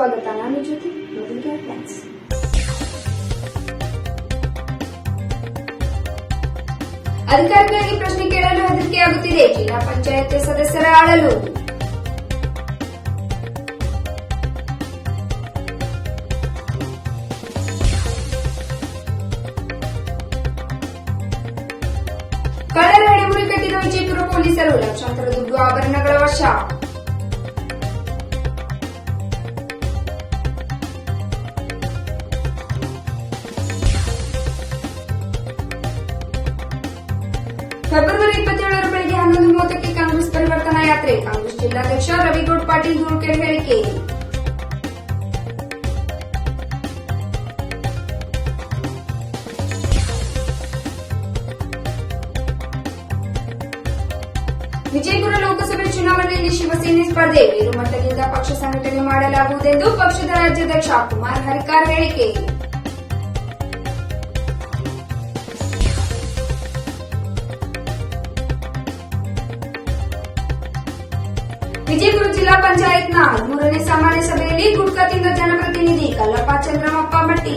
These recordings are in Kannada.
ನಮಸ್ಕಾರ ಕೆಟಿವಿ ನ್ಯೂಸ್ಗೆ ಸ್ವಾಗತ ನಾನು ಜ್ಯೋತಿ ಮೊದಲಿಗೆ headlines. ಅಧಿಕಾರಿಗಳಿಗೆ ಪ್ರಶ್ನೆ ಕೇಳಲು ಹೆದರಿಕೆಯಾಗುತ್ತಿದೆ ಜಿಲ್ಲಾ ಪಂಚಾಯತ್ ಸದಸ್ಯರ ಆಳಲು ಕಳ್ಳರ ಎಡೆಮುರಿ ಕಟ್ಟಿದ ವಿಜಯಪುರ ಪೊಲೀಸರು ಲಕ್ಷಾಂತರ ದುಡ್ಡು ಆಭರಣಗಳ ವಶ ಇಪ್ಪತ್ತೇಳರ ಬೆಳಗ್ಗೆ ಹನ್ನೊಂದು ಮೂವತ್ತಕ್ಕೆ ಕಾಂಗ್ರೆಸ್ ಪರಿವರ್ತನಾ ಯಾತ್ರೆ. ಕಾಂಗ್ರೆಸ್ ಜಿಲ್ಲಾಧ್ಯಕ್ಷ ರವಿಗೌಡ ಪಾಟೀಲ್ ಧೂಳ್ಕೆರೆ ಹೇಳಿಕೆ. ವಿಜಯಪುರ ಲೋಕಸಭೆ ಚುನಾವಣೆಯಲ್ಲಿ ಶಿವಸೇನೆ ಸ್ಪರ್ಧೆ. ಮೇರುಮಟ್ಟದಿಂದ ಪಕ್ಷ ಸಂಘಟನೆ ಮಾಡಲಾಗುವುದೆಂದು ಪಕ್ಷದ ರಾಜ್ಯಾಧ್ಯಕ್ಷ ಕುಮಾರ್ ಹರ್ಕಾರ್ ಹೇಳಿಕೆ. ಮಟ್ಟಿ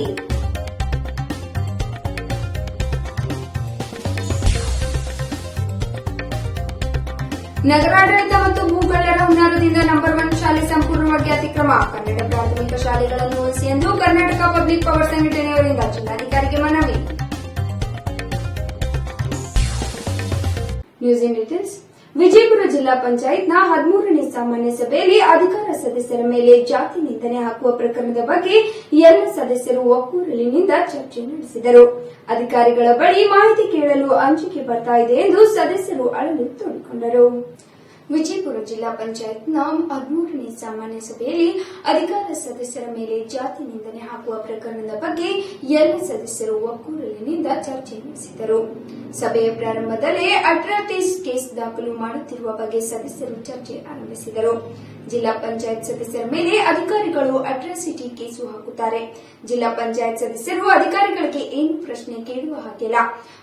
ನಗರಾಡಳಿತ ಮತ್ತು ಭೂಗಳ್ಳರ ಹುನ್ನಾರದಿಂದ ನಂಬರ್ ಒನ್ ಶಾಲೆ ಸಂಪೂರ್ಣವಾಗಿ ಅತಿಕ್ರಮ. ಕನ್ನಡ ಪ್ರಾಥಮಿಕ ಶಾಲೆಗಳನ್ನು ಉಳಿಸಿ ಎಂದು ಕರ್ನಾಟಕ ಪಬ್ಲಿಕ್ ಪವರ್ ಸಂಘಟನೆಯವರಿಂದ ಜಿಲ್ಲಾಧಿಕಾರಿಗೆ ಮನವಿ. ನ್ಯೂಸ್ ಇನ್ ಡೀಟೇಲ್ಸ್ ವಿಜಯಪುರ ಜಿಲ್ಲಾ ಪಂಚಾಯತ್ನ ಹದಿಮೂರನೇ ಸಾಮಾನ್ಯ ಸಭೆಯಲ್ಲಿ ಅಧಿಕಾರ ಸದಸ್ಯರ ಮೇಲೆ ಜಾತಿ ನಿಂದನೆ ಹಾಕುವ ಪ್ರಕರಣದ ಬಗ್ಗೆ ಎಲ್ಲ ಸದಸ್ಯರು ಒಕ್ಕೂರಲಿನಿಂದ ಚರ್ಚೆ ನಡೆಸಿದರು. ಅಧಿಕಾರಿಗಳ ಬಳಿ ಮಾಹಿತಿ ಕೇಳಲು ಅಂಜಿಕೆ ಬರ್ತಾ ಇದೆ ಎಂದು ಸದಸ್ಯರು ಅಳಲು ತೋಡಿಕೊಂಡರು. ವಿಜಯಪುರ ಜಿಲ್ಲಾ ಪಂಚಾಯತ್ನ ಹದಿಮೂರನೇ ಸಾಮಾನ್ಯ ಸಭೆಯಲ್ಲಿ ಅಧಿಕಾರ ಸದಸ್ಯರ ಮೇಲೆ ಜಾತಿ ನಿಂದನೆ ಹಾಕುವ ಪ್ರಕರಣದ ಬಗ್ಗೆ ಎಲ್ಲ ಸದಸ್ಯರು ಒಕ್ಕೂರಲಿನಿಂದ ಚರ್ಚೆ ನಡೆಸಿದರು. ಸಭೆಯ ಪ್ರಾರಂಭದಲ್ಲೇ ಅಟ್ರಾಟಿಸ್ ದಾಖಲು ಮಾಡುತ್ತಿರುವ ಬಗ್ಗೆ ಸದಸ್ಯರು ಚರ್ಚೆ ಆರಂಭಿಸಿದರು. ಜಿಲ್ಲಾ ಪಂಚಾಯತ್ ಸದಸ್ಯರ ಮೇಲೆ ಅಧಿಕಾರಿಗಳು ಅಟ್ರಾಸಿಟಿ ಕೇಸು ಹಾಕುತ್ತಾರೆ. ಜಿಲ್ಲಾ ಪಂಚಾಯತ್ ಸದಸ್ಯರು ಅಧಿಕಾರಿಗಳಿಗೆ ಏನು ಪ್ರಶ್ನೆ ಕೇಳುವ ಹಾಗಿಲ್ಲ.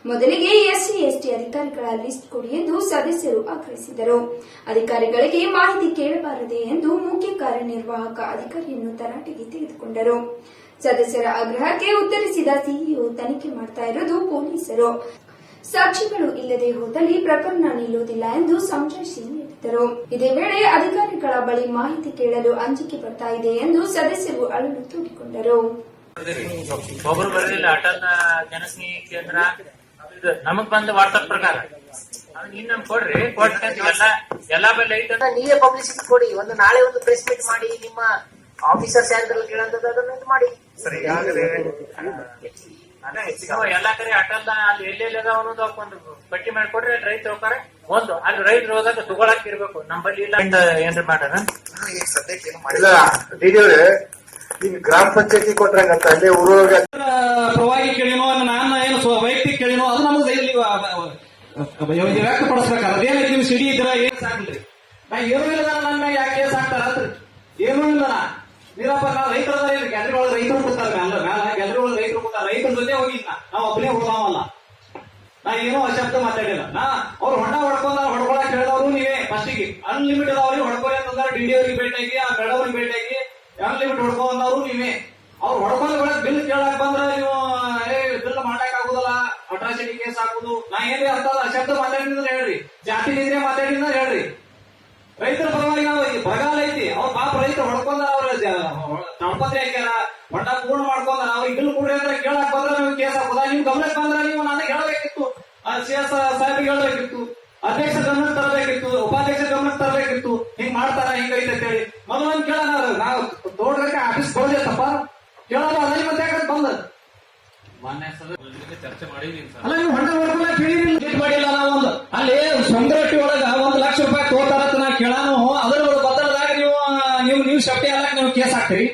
ಮೊದಲಿಗೆ ಎಸ್ಸಿ, ಎಸ್ಟಿ ಅಧಿಕಾರಿಗಳ ಲಿಸ್ಟ್ ಕೊಡಿ ಎಂದು ಸದಸ್ಯರು ಆಗ್ರಹಿಸಿದರು. ಅಧಿಕಾರಿಗಳಿಗೆ ಮಾಹಿತಿ ಕೇಳಬಾರದೆ ಎಂದು ಮುಖ್ಯ ಕಾರ್ಯನಿರ್ವಾಹಕ ಅಧಿಕಾರಿಯನ್ನು ತರಾಟೆಗೆ ತೆಗೆದುಕೊಂಡರು. ಸದಸ್ಯರ ಆಗ್ರಹಕ್ಕೆ ಉತ್ತರಿಸಿದ ಸಿಇಒ ತನಿಖೆ ಮಾಡ್ತಾ ಇರೋದು ಪೊಲೀಸರು. ಸಾಕ್ಷಿಗಳು ಇಲ್ಲದೆ ಹೋದಲ್ಲಿ ಪ್ರಕರಣ ನಿಲ್ಲುವುದಿಲ್ಲ ಎಂದು ಸಂಜಯಿಸಿ ನೀಡಿದರು ಇದೇ ವೇಳೆ ಅಧಿಕಾರಿಗಳ ಬಳಿ ಮಾಹಿತಿ ಕೇಳಲು ಅಂಜಿಕೆ ಬರ್ತಾ ಇದೆ ಎಂದು ಸದಸ್ಯರು ಅಳಲು ತೋಡಿಕೊಂಡರು. ಒಬ್ರು ಬರಲಿಲ್ಲ ಅಟಲ್ ಜನಸ್ನೇಹಿ ಕೇಂದ್ರ ನಮಗ್ ಬಂದ ವಾಟ್ಸಪ್ ಪ್ರಕಾರ. ಅದನ್ನ ಇನ್ ನಮ್ಗ್ ಕೊಡ್ರಿ ಕೊಟ್ಟ ಎಲ್ಲ ಎಲ್ಲಾ ಬಲ್ಲಿ ಐತೆ. ನೀವೇ ಪಬ್ಲಿಸಿಟಿ ಕೊಡಿ. ಒಂದು ನಾಳೆ ಒಂದು ಪ್ರೆಸ್ ಮೀಟ್ ಮಾಡಿ ನಿಮ್ಮ ಆಫೀಸರ್ಸ್ ಯಾರಿದ್ರಲ್ಲಿ ಕೇಳಂತದ್ದು ಅದನ್ನ ಇದು ಮಾಡಿ. ನೀವು ಎಲ್ಲಾ ಕಡೆ ಅಟಲ್ ಅಲ್ಲಿ ಎಲ್ಲೆಲ್ಲಿ ಅದಾವ ಅನ್ನೋದು ಅವಕ್ಕೆ ಒಂದು ಪಟ್ಟಿ ಮಾಡಿಕೊಡ್ರಿ ಅಲ್ಲಿ ರೈತರು ಹೋಗ್ತಾರೆ. ಒಂದು ಅಲ್ಲಿ ರೈತರು ಹೋದಾಗ ತಗೊಳಕ್ ಇರ್ಬೇಕು. ನಮ್ಮಲ್ಲಿ ಇಲ್ಲ ಏನ್ರಿ ಮಾಡಾರ ಸದ್ಯಕ್ಕೆ ಈಗ ಗ್ರಾಮ ಪಂಚಾಯತಿ ಕೊಟ್ರಂಗಂತ ಅಲ್ಲೇ ಊರೊಳಗೆ ಪರವಾಗಿ ಕೇಳಿನೋ ನಾನು ಏನು ವೈಯಕ್ತಿಕ ಕೇಳಿನೋ ಅದು ನಮಗೆ ಇಲ್ಲಿ ವ್ಯಕ್ತಪಡಿಸ್ಬೇಕಾದ್ರೆ ಅದೇನೈತಿ ನೀವು ಸಿಡಿ ಇದ್ರ ಏನ್ ಸಾಕ್ರಿ ನಾ ಏನೂ ಇಲ್ಲ ನನ್ನ ಮ್ಯಾಗ ಯಾಕೆ ಸಾಕ್ತಾರ ಹಾಕ್ತಾರ ಏನೂ ಇಲ್ಲ. ನಾ ನೀರಪ್ಪ, ನಾವು ರೈತರ ಗ್ಯಾಲರಿ ಒಳಗೆ ರೈತರು ಕೂತಾರ ಮ್ಯಾಲ ಮ್ಯಾಲ ಗ್ಯಾಲರಿ ಒಳಗೆ ರೈತರು ಕೂತಾರ. ರೈತರ ಜೊತೆ ಹೋಗಿದ್ನ ನಾವು ಒಬ್ಬನೇ ಹೋದಾವಲ್ಲ ನಾ ಏನೋ ಅಶಬ್ದ ಮಾತಾಡಿಲ್ಲ. ನಾ, ಅವ್ರು ಹೊಂಡ ಹೊಡ್ಕೊಂಡ ಹೊಡ್ಕೊಳಕ್ ಹೇಳಿದವರು ನೀವೇ ಫಸ್ಟಿಗೆ ಅನ್ಲಿಮಿಟೆಡ್ ಅವ್ರಿಗೆ ಹೊಡ್ಕೊಳಿ ಅಂತಂದ್ರೆ ಡಿ ಅವ್ರಿಗೆ ಭೇಟಿಯಾಗಿ ಆ ಮೇಡವ್ರಿಗೆ ಭೇಟಿಯಾಗಿ ಅನ್ಲಿಮಿಟ್ ಹೊಡ್ಕೊಂಡವ್ರು ನೀವೇ. ಅವ್ರು ಹೊಡ್ಕೊಂಡ್ ಬೆಳಗ್ಗೆ ಬಿಲ್ ಕೇಳಕ್ ಬಂದ್ರೆ ನೀವು, ಏ, ಬಿಲ್ ಮಾಡಕ್ ಆಗುದಲ್ಲ ಅಟ್ರಾಸಿಟಿ ಕೇಸ್ ಹಾಕುದು. ನಾ ಏನ್ರಿ ಅರ್ಥ ಅಶಬ್ದ ಮಾತಾಡಿದ್ರೆ ಹೇಳ್ರಿ. ಜಾತಿ ನಿದ್ರೆ ಮಾತಾಡಿದ್ರೆ ಹೇಳ್ರಿ. ರೈತರ ಪರವಾಗಿ ನಾವು ಈ ಬರಗಾಲ ಐತಿ. ಅವ್ರ ಪಾಪ ರೈತರು ಹೊಡ್ಕೊಂಡ ಅವ್ರ ಗಣಪತಿ ಹಾಕ್ಯಾರ ಹೊಂಡ ಪೂರ್ಣ ಮಾಡ್ಕೊಂಡ ನಾವು ಇಲ್ಲಿ ಕೊಡ್ರಿ ಅಂದ್ರೆ ಕೇಳಕ್ ಬಂದ್ರೆ ನೀವು ಕೇಸ್ ಹಾಕೋದ. ನಿಮ್ ಗಮನಕ್ಕೆ ಬಂದ್ರೆ ನೀವು ನನಗೆ ಹೇಳಬೇಕಿತ್ತು. ಸಿ ಎಸ್ ಸಾಹೇಬ್ ಹೇಳಬೇಕಿತ್ತು. ಅಧ್ಯಕ್ಷ ಗಮನಕ್ಕೆ ತರಬೇಕಿತ್ತು ಉಪಾಧ್ಯಕ್ಷ ಗಮನಕ್ಕೆ ತರಬೇಕಿತ್ತು. ಹಿಂಗ್ ಮಾಡ್ತಾರ ಹಿಂಗೈತೆ ಅಂತ ಹೇಳಿ ಮೊದಲ ಒಂದ್ ಕೇಳೋಣ ನಾವು ತೋಟಕ್ಕೆ ಆಫೀಸ್ ಕೊಡದೆ ತಪ್ಪ ಕೇಳೋದು ಅದೇ ಮತ್ತೆ ಯಾಕೆ ಬಂದ? ಅಲ್ಲ ನೀವು ಹೊಂಡ ಹೊಡ್ಕೊಂಡ ಗಿಟ್ ಮಾಡಿಲ್ಲ ನಾವು ಒಂದು ಅಲ್ಲಿ ಸಂಗ್ರಹಿ ಒಳಗ ನೀವು ಶಕ್ತಿ ಅಲ್ಲ ನೀವು ಕೇಸ್ ಹಾಕ್ತೀರಿ?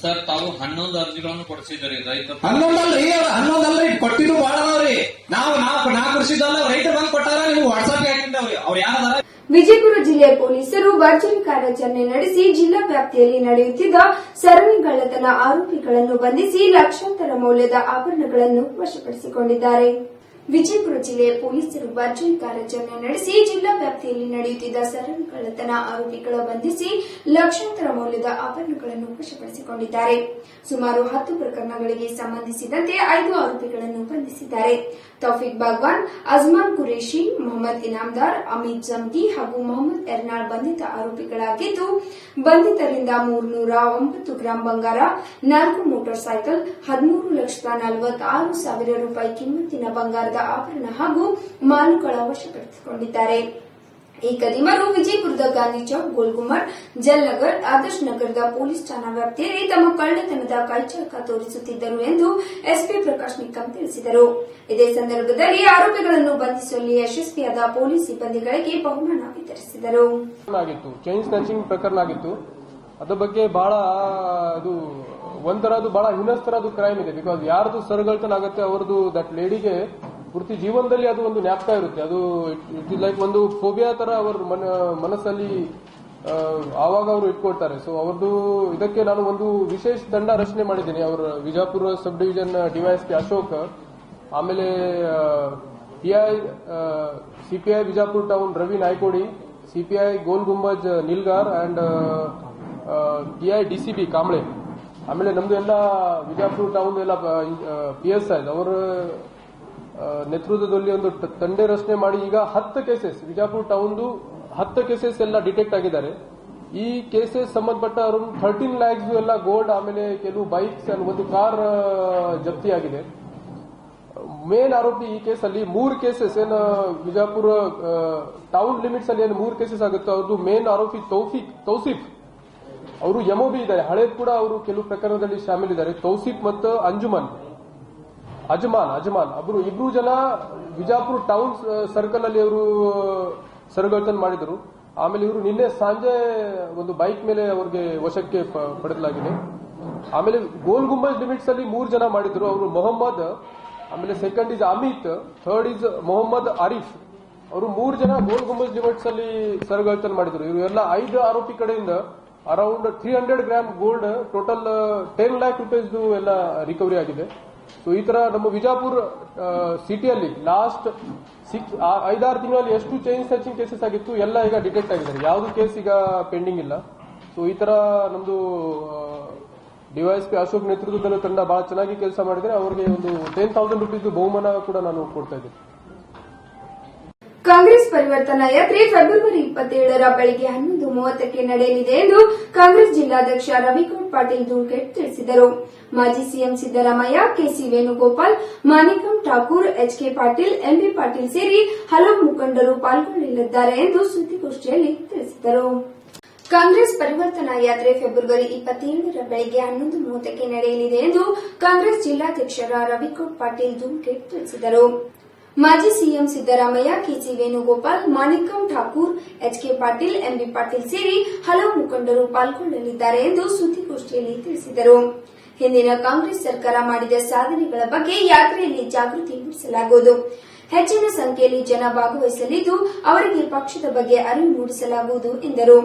ಸರ್ ತಾವು ಹನ್ನೊಂದು ಅರ್ಜಿಗಳನ್ನು ಕೊಡಿಸಿದ್ರಿ ರೈತ ಹನ್ನೊಂದಲ್ರಿ ಅವ್ರು ಹನ್ನೊಂದಲ್ರಿ ಕೊಟ್ಟಿದ್ದು ಬಹಳ ಅದಾವ್ರಿ. ನಾವು ನಾವು ನಾ ಕೃಷಿದಲ್ಲ ರೈತರು ಬಂದ್ ಕೊಟ್ಟಾರ ನೀವು ವಾಟ್ಸ್ಆಪ್ ಹಾಕಿದ್ದಾವ್ರಿ. ಅವ್ರು ಯಾರದಾರ ವಿಜಯಪುರ ಜಿಲ್ಲೆಯ ಪೊಲೀಸರು ಭರ್ಜರಿ ಕಾರ್ಯಾಚರಣೆ ನಡೆಸಿ ಜಿಲ್ಲಾ ವ್ಯಾಪ್ತಿಯಲ್ಲಿ ನಡೆಯುತ್ತಿದ್ದ ಸರಣಿ ಗಳ್ಳತನ ಆರೋಪಿಗಳನ್ನು ಬಂಧಿಸಿ ಲಕ್ಷಾಂತರ ಮೌಲ್ಯದ ಆಭರಣಗಳನ್ನು ವಶಪಡಿಸಿಕೊಂಡಿದ್ದಾರೆ. ವಿಜಯಪುರ ಜಿಲ್ಲೆ ಪೊಲೀಸರು ಭರ್ಜರಿ ಕಾರ್ಯಾಚರಣೆ ನಡೆಸಿ ಜಿಲ್ಲಾ ವ್ಯಾಪ್ತಿಯಲ್ಲಿ ನಡೆಯುತ್ತಿದ್ದ ಸರಣ್ ಕಳ್ಳತನ ಆರೋಪಿಗಳ ಬಂಧಿಸಿ ಲಕ್ಷಾಂತರ ಮೌಲ್ಯದ ಆಭರಣಗಳನ್ನು ವಶಪಡಿಸಿಕೊಂಡಿದ್ದಾರೆ. ಸುಮಾರು ಹತ್ತು ಪ್ರಕರಣಗಳಿಗೆ ಸಂಬಂಧಿಸಿದಂತೆ ಐದು ಆರೋಪಿಗಳನ್ನು ಬಂಧಿಸಿದ್ದಾರೆ. ತೌಫಿಕ್ ಬಾಗ್ವಾನ್, ಅಜ್ಮಾನ್ ಕುರೇಶಿ ಮೊಹಮ್ಮದ್ ಇನಾಮ್ದಾರ್ ಅಮಿತ್ ಜಮ್ಗಿ ಹಾಗೂ ಮೊಹಮ್ಮದ್ ಎರ್ನಾಳ್ ಬಂಧಿತ ಆರೋಪಿಗಳಾಗಿದ್ದು, ಬಂಧಿತರಿಂದ ಮೂರ್ನೂರ ಒಂಬತ್ತು ಗ್ರಾಂ ಬಂಗಾರ, ನಾಲ್ಕು ಮೋಟಾರ್ ಸೈಕಲ್ ಹದಿಮೂರು ಲಕ್ಷದ ನಲವತ್ತಾರು ಸಾವಿರ ರೂಪಾಯಿ ಕಿಮ್ಮತ್ತಿನ ಬಂಗಾರದ ಆಭರಣ ಹಾಗೂ ಮಾಲುಗಳ ವಶಪಡಿಸಿಕೊಂಡಿದ್ದಾರೆ. ಈ ಕದಿಮರು ವಿಜಯಪುರದ ಗಾಂಧಿ ಚೌಕ್ ಗೋಲ್ಗುಮರ್ ಜಲ್ನಗರ್ ಆದರ್ಶ್ ನಗರದ ಪೊಲೀಸ್ ಠಾಣಾ ವ್ಯಾಪ್ತಿಯಲ್ಲಿ ತಮ್ಮ ಕಳ್ಳತನದ ಕೈಚಳಕ ತೋರಿಸುತ್ತಿದ್ದರು ಎಂದು ಎಸ್ಪಿ ಪ್ರಕಾಶ್ ನಿಕ್ಕಂ ತಿಳಿಸಿದರು. ಇದೇ ಸಂದರ್ಭದಲ್ಲಿ ಆರೋಪಿಗಳನ್ನು ಬಂಧಿಸುವಲ್ಲಿ ಯಶಸ್ವಿಯಾದ ಪೊಲೀಸ್ ಸಿಬ್ಬಂದಿಗಳಿಗೆ ಬಹುಮಾನ ವಿತರಿಸಿದರು. ಚೈನ್ ಸ್ನಾಚಿಂಗ್ ಪ್ರಕರಣ ಆಗಿತ್ತು. ಅದ್ರ ಬಗ್ಗೆ ಬಹಳ, ಅದು, ಒಂಥರ ಅದು ಬಹಳ ಹಿನಸ್ತರ ಅದು ಕ್ರೈಮ್ ಇದೆ. ಬಿಕಾಸ್ ಯಾರದು ಸರಗಳ್ತನ ಆಗುತ್ತೆ ಅವರದು ದಟ್ ಲೇಡಿಗೆ ಪೂರ್ತಿ ಜೀವನದಲ್ಲಿ ಅದು ಒಂದು ನ್ಯಾಪ್ತ ಇರುತ್ತೆ. ಅದು ಇಟ್ ಲೈಕ್ ಒಂದು ಫೋಬಿಯಾ ತರ ಅವ್ರ ಮನ- ಮನಸ್ಸಲ್ಲಿ ಆವಾಗ ಅವರು ಇಟ್ಕೊಳ್ತಾರೆ. ಸೊ ಅವ್ರದ್ದು ಇದಕ್ಕೆ ನಾನು ಒಂದು ವಿಶೇಷ ತಂಡ ರಚನೆ ಮಾಡಿದ್ದೀನಿ. ಅವರ Vijapura sub division DYSP Ashok. ಆಮೇಲೆ PI CPI Vijapur town Ravi Naikodi CPI Gol Gumbaz Nilgar and PI DCB Kamble ಆಮೇಲೆ ನಮ್ದು ಎಲ್ಲ ವಿಜಾಪುರ ಟೌನ್ ಎಲ್ಲ ಪಿ ಎಸ್ ಐ ಅವರ ನೇತೃತ್ವದಲ್ಲಿ ಒಂದು ತಂಡೆ ರಚನೆ ಮಾಡಿ ಈಗ ಹತ್ತು ಕೇಸಸ್ ವಿಜಾಪುರ ಟೌನ್ದು ಹತ್ತು ಕೇಸಸ್ ಎಲ್ಲ ಡಿಟೆಕ್ಟ್ ಆಗಿದ್ದಾರೆ. ಈ ಕೇಸಸ್ ಸಂಬಂಧಪಟ್ಟ ಅರೌಂಡ್ ಥರ್ಟೀನ್ ಲ್ಯಾಕ್ಸ್ ಎಲ್ಲ ಗೋಲ್ಡ್ ಆಮೇಲೆ ಕೆಲವು ಬೈಕ್ಸ್ ಒಂದು ಕಾರ್ ಜಪ್ತಿ ಆಗಿದೆ. ಮೇನ್ ಆರೋಪಿ ಈ ಕೇಸಲ್ಲಿ ಮೂರು ಕೇಸಸ್ ಏನು ವಿಜಾಪುರ ಟೌನ್ ಲಿಮಿಟ್ಸ್ ಅಲ್ಲಿ ಏನು ಮೂರು ಕೇಸಸ್ ಆಗುತ್ತೋ ಅದು ಮೇನ್ ಆರೋಪಿ ತೌಫಿಕ್, ತೌಸಿಫ್. ಅವರು ಎಮೋಬಿ ಇದ್ದಾರೆ. ಹಳೇದ್ ಕೂಡ ಅವರು ಕೆಲವು ಪ್ರಕರಣದಲ್ಲಿ ಶಾಮೀಲಿದ್ದಾರೆ ತೌಸಿಫ್ ಮತ್ತು ಅಂಜುಮನ್. ಅಜಮಾನ್ ಅಜಮಾನ್. ಅವರು ಇಬ್ರು ಜನ ವಿಜಾಪುರ ಟೌನ್ ಸರ್ಕಲ್ ಅಲ್ಲಿ ಅವರು ಸರಗಳ್ತನ ಮಾಡಿದರು. ಆಮೇಲೆ ಇವರು ನಿನ್ನೆ ಸಂಜೆ ಒಂದು ಬೈಕ್ ಮೇಲೆ ಅವ್ರಿಗೆ ವಶಕ್ಕೆ ಪಡೆದಲಾಗಿದೆ. ಆಮೇಲೆ ಗೋಲ್ ಗುಂಬಜ್ ಲಿಮಿಟ್ಸ್ ಅಲ್ಲಿ ಮೂರು ಜನ ಮಾಡಿದ್ರು. ಅವರು ಮೊಹಮ್ಮದ್, ಆಮೇಲೆ second is Amit third is Mohammad Arif ಅವರು ಮೂರು ಜನ ಗೋಲ್ ಗುಂಬಜ್ ಲಿಮಿಟ್ಸ್ ಅಲ್ಲಿ ಸರಗಳ್ತನ ಮಾಡಿದ್ರು. ಇವರು ಎಲ್ಲ ಐದು ಆರೋಪಿ ಕಡೆಯಿಂದ around three hundred gram gold total ten lakh rupees ಎಲ್ಲ ರಿಕವರಿ ಆಗಿದೆ. ಸೊ ಈ ತರ ನಮ್ಮ ವಿಜಾಪುರ ಸಿಟಿಯಲ್ಲಿ ಲಾಸ್ಟ್ ಸಿಕ್ಸ್ ಐದಾರು ತಿಂಗಳಲ್ಲಿ ಎಷ್ಟು ಚೈನ್ ಸರ್ಚಿಂಗ್ ಕೇಸಸ್ ಆಗಿತ್ತು, ಎಲ್ಲ ಈಗ ಡಿಟೆಕ್ಟ್ ಆಗಿದ್ದಾರೆ. ಯಾವ್ದು ಕೇಸ್ ಈಗ ಪೆಂಡಿಂಗ್ ಇಲ್ಲ. ಸೊ ಈ ತರ ನಮ್ದು ಡಿವೈಎಸ್ಪಿ ಅಶೋಕ್ ನೇತೃತ್ವದಲ್ಲಿ ತಂಡ ಬಹಳ ಚೆನ್ನಾಗಿ ಕೆಲಸ ಮಾಡಿದ್ರೆ ಅವರಿಗೆ ಒಂದು ಟೆನ್ ತೌಸಂಡ್ ರುಪೀಸ್ ಬಹುಮಾನ ಕೂಡ ನಾನು ಕೊಡ್ತಾ ಇದ್ದೀನಿ. ಕಾಂಗ್ರೆಸ್ ಪರಿವರ್ತನಾ ಯಾತ್ರೆ ಫೆಬ್ರವರಿ ಇಪ್ಪತ್ತೇಳರ ಬೆಳಗ್ಗೆ ಹನ್ನೊಂದು ಮೂವತ್ತಕ್ಕೆ ನಡೆಯಲಿದೆ ಎಂದು ಕಾಂಗ್ರೆಸ್ ಜಿಲ್ಲಾಧ್ಯಕ್ಷ ರವಿಕುಮಾರ್ ಪಾಟೀಲ್ ಧೂಳ್ಗೇಟ್ ತಿಳಿಸಿದರು. ಮಾಜಿ CM Siddaramaiah KC Venugopal Manickam Thakur HK Patil MB Patil ಸೇರಿ ಹಲವು ಮುಖಂಡರು ಪಾಲ್ಗೊಳ್ಳಲಿದ್ದಾರೆ ಎಂದು ಸುದ್ದಿಗೋಷ್ಠಿಯಲ್ಲಿ ತಿಳಿಸಿದರು. ಕಾಂಗ್ರೆಸ್ ಪರಿವರ್ತನಾ ಯಾತ್ರೆ ಫೆಬ್ರವರಿ ಇಪ್ಪತ್ತೇಳರ ಬೆಳಗ್ಗೆ ಹನ್ನೊಂದು ಮೂವತ್ತಕ್ಕೆ ನಡೆಯಲಿದೆ ಎಂದು ಕಾಂಗ್ರೆಸ್ ಜಿಲ್ಲಾಧ್ಯಕ್ಷರ ರವಿಕೋಟ್ ಪಾಟೀಲ್ ಧೂಮ್ಗೇಟ್ ತಿಳಿಸಿದರು. ಮಾಜಿ CM Siddaramaiah KG Venugopal Manickam Thakur HK Patil MB Patil ಸೇರಿ ಹಲವು ಮುಖಂಡರು ಪಾಲ್ಗೊಳ್ಳಲಿದ್ದಾರೆ ಎಂದು ಸುದ್ದಿಗೋಷ್ಠಿಯಲ್ಲಿ ತಿಳಿಸಿದರು. ಹಿಂದಿನ ಕಾಂಗ್ರೆಸ್ ಸರ್ಕಾರ ಮಾಡಿದ ಸಾಧನೆಗಳ ಬಗ್ಗೆ ಯಾತ್ರೆಯಲ್ಲಿ ಜಾಗೃತಿ ಮೂಡಿಸಲಾಗುವುದು. ಹೆಚ್ಚಿನ ಸಂಖ್ಯೆಯಲ್ಲಿ ಜನ ಭಾಗವಹಿಸಲಿದ್ದು, ಅವರಿಗೆ ಪಕ್ಷದ ಬಗ್ಗೆ ಅರಿವು ಮೂಡಿಸಲಾಗುವುದು ಎಂದರು.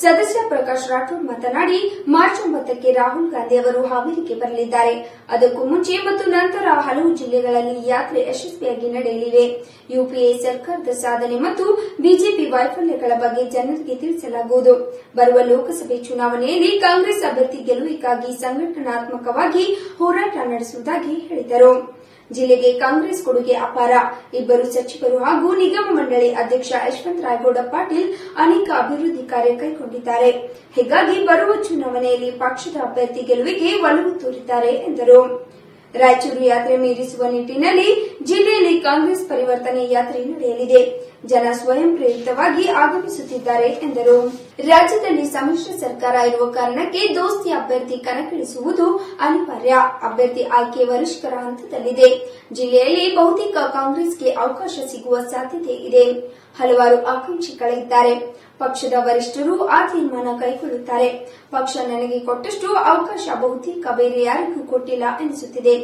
ಸದಸ್ಯ ಪ್ರಕಾಶ್ ರಾಠೋಡ್ ಮಾತನಾಡಿ, ಮಾರ್ಚ್ ಒಂಬತ್ತಕ್ಕೆ ರಾಹುಲ್ ಗಾಂಧಿ ಅವರು ಹಾವೇರಿಗೆ ಬರಲಿದ್ದಾರೆ. ಅದಕ್ಕೂ ಮುಂಚೆ ಮತ್ತು ನಂತರ ಹಲವು ಜಿಲ್ಲೆಗಳಲ್ಲಿ ಯಾತ್ರೆ ಯಶಸ್ವಿಯಾಗಿ ನಡೆಯಲಿವೆ. ಯುಪಿಎ ಸರ್ಕಾರದ ಸಾಧನೆ ಮತ್ತು ಬಿಜೆಪಿ ವೈಫಲ್ಯಗಳ ಬಗ್ಗೆ ಜನರಿಗೆ ತಿಳಿಸಲಾಗುವುದು. ಬರುವ ಲೋಕಸಭೆ ಚುನಾವಣೆಯಲ್ಲಿ ಕಾಂಗ್ರೆಸ್ ಅಭ್ಯರ್ಥಿ ಗೆಲುವಿಗಾಗಿ ಸಂಘಟನಾತ್ಮಕವಾಗಿ ಹೋರಾಟ ನಡೆಸುವುದಾಗಿ ಹೇಳಿದರು. ಜಿಲ್ಲೆಗೆ ಕಾಂಗ್ರೆಸ್ ಕೊಡುಗೆ ಅಪಾರ. ಇಬ್ಬರು ಸಚಿವರು ಹಾಗೂ ನಿಗಮ ಮಂಡಳಿ ಅಧ್ಯಕ್ಷ ಯಶವಂತ ರಾಯಗೌಡ ಪಾಟೀಲ್ ಅನೇಕ ಅಭಿವೃದ್ಧಿ ಕಾರ್ಯ ಕೈಗೊಂಡಿದ್ದಾರೆ. ಹೀಗಾಗಿ ಬರುವ ಚುನಾವಣೆಯಲ್ಲಿ ಪಕ್ಷದ ಅಭ್ಯರ್ಥಿ ಗೆಲುವಿಗೆ ಒಲವು ತೋರಿದ್ದಾರೆ ಎಂದರು. ರಾಯಚೂರು ಯಾತ್ರೆ ಮೀರಿಸುವ ನಿಟ್ಟಿನಲ್ಲಿ ಜಿಲ್ಲೆಯಲ್ಲಿ ಕಾಂಗ್ರೆಸ್ ಪರಿವರ್ತನೆ ಯಾತ್ರೆ ನಡೆಯಲಿದೆ. ಜನ ಸ್ವಯಂ ಪ್ರೇರಿತವಾಗಿ ಆಗಮಿಸುತ್ತಿದ್ದಾರೆ ಎಂದರು. ರಾಜ್ಯದಲ್ಲಿ ಸಮ್ಮಿಶ್ರ ಸರ್ಕಾರ ಇರುವ ಕಾರಣಕ್ಕೆ ದೋಸ್ತಿ ಅಭ್ಯರ್ಥಿ ಕಣಕ್ಕಿಳಿಸುವುದು ಅನಿವಾರ್ಯ. ಅಭ್ಯರ್ಥಿ ಆಯ್ಕೆ ವರಿಷ್ಠರ ಹಂತದಲ್ಲಿದೆ. ಜಿಲ್ಲೆಯಲ್ಲಿ ಬಹುತೇಕ ಕಾಂಗ್ರೆಸ್ಗೆ ಅವಕಾಶ ಸಿಗುವ ಸಾಧ್ಯತೆ ಇದೆ. ಹಲವಾರು ಆಕಾಂಕ್ಷಿಗಳಿದ್ದಾರೆ. ಪಕ್ಷದ ವರಿಷ್ಠರು ಆ ತೀರ್ಮಾನ ಕೈಗೊಳ್ಳುತ್ತಾರೆ. ಪಕ್ಷ ನನಗೆ ಕೊಟ್ಟಷ್ಟು ಅವಕಾಶ ಬಹುತೇಕ ಬೇರೆ ಯಾರಿಗೂ ಕೊಟ್ಟಿಲ್ಲ ಎನಿಸುತ್ತಿದೆ.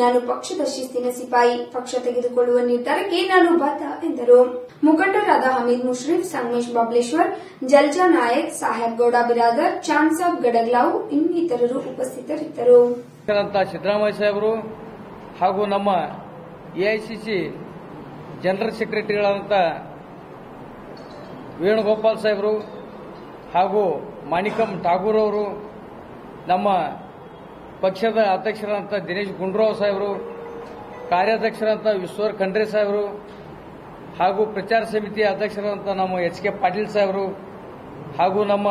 ನಾನು ಪಕ್ಷದ ಶಿಸ್ತಿನ ಸಿಪಾಯಿ, ಪಕ್ಷ ತೆಗೆದುಕೊಳ್ಳುವ ನಿರ್ಧಾರಕ್ಕೆ ನಾನು ಬದ್ಧ, ಎಂದರು. ಮುಖಂಡರಾದ ಹಮೀದ್ ಮುಷ್ರೀಫ್, ಸಂಗಮೇಶ್ ಬಬ್ಲೇಶ್ವರ್, ಜಲ್ಜಾ ನಾಯಕ್, ಸಾಹೇಬ್ ಗೌಡ ಬಿರಾದರ್, ಚಾನ್ಸಾಬ್ ಗಡಗ್ಲಾವ್ ಇನ್ನಿತರರು ಉಪಸ್ಥಿತರಿದ್ದರು. ಸಿದ್ದರಾಮಯ್ಯ ಸಾಹೇಬರು ಹಾಗೂ ನಮ್ಮ ಎಐಸಿಸಿ ಜನರಲ್ ಸೆಕ್ರೆಟರಿಗಳಾದಂಥ ವೇಣುಗೋಪಾಲ್ ಸಾಹೇಬರು ಹಾಗೂ ಮಾಣಿಕಂ ಠಾಗೂರ್ ಅವರು ನಮ್ಮ ಪಕ್ಷದ ಅಧ್ಯಕ್ಷರಂತ ದಿನೇಶ್ ಗುಂಡೂರಾವ್ ಸಾಹೇಬರು, ಕಾರ್ಯಾಧ್ಯಕ್ಷರಾದಂಥ ವಿಶ್ವರ್ ಖಂಡ್ರೆ ಸಾಹೇಬರು, ಹಾಗೂ ಪ್ರಚಾರ ಸಮಿತಿ ಅಧ್ಯಕ್ಷರಂತ ನಮ್ಮ ಎಚ್ ಕೆ ಪಾಟೀಲ್ ಸಾಹೇಬರು, ಹಾಗೂ ನಮ್ಮ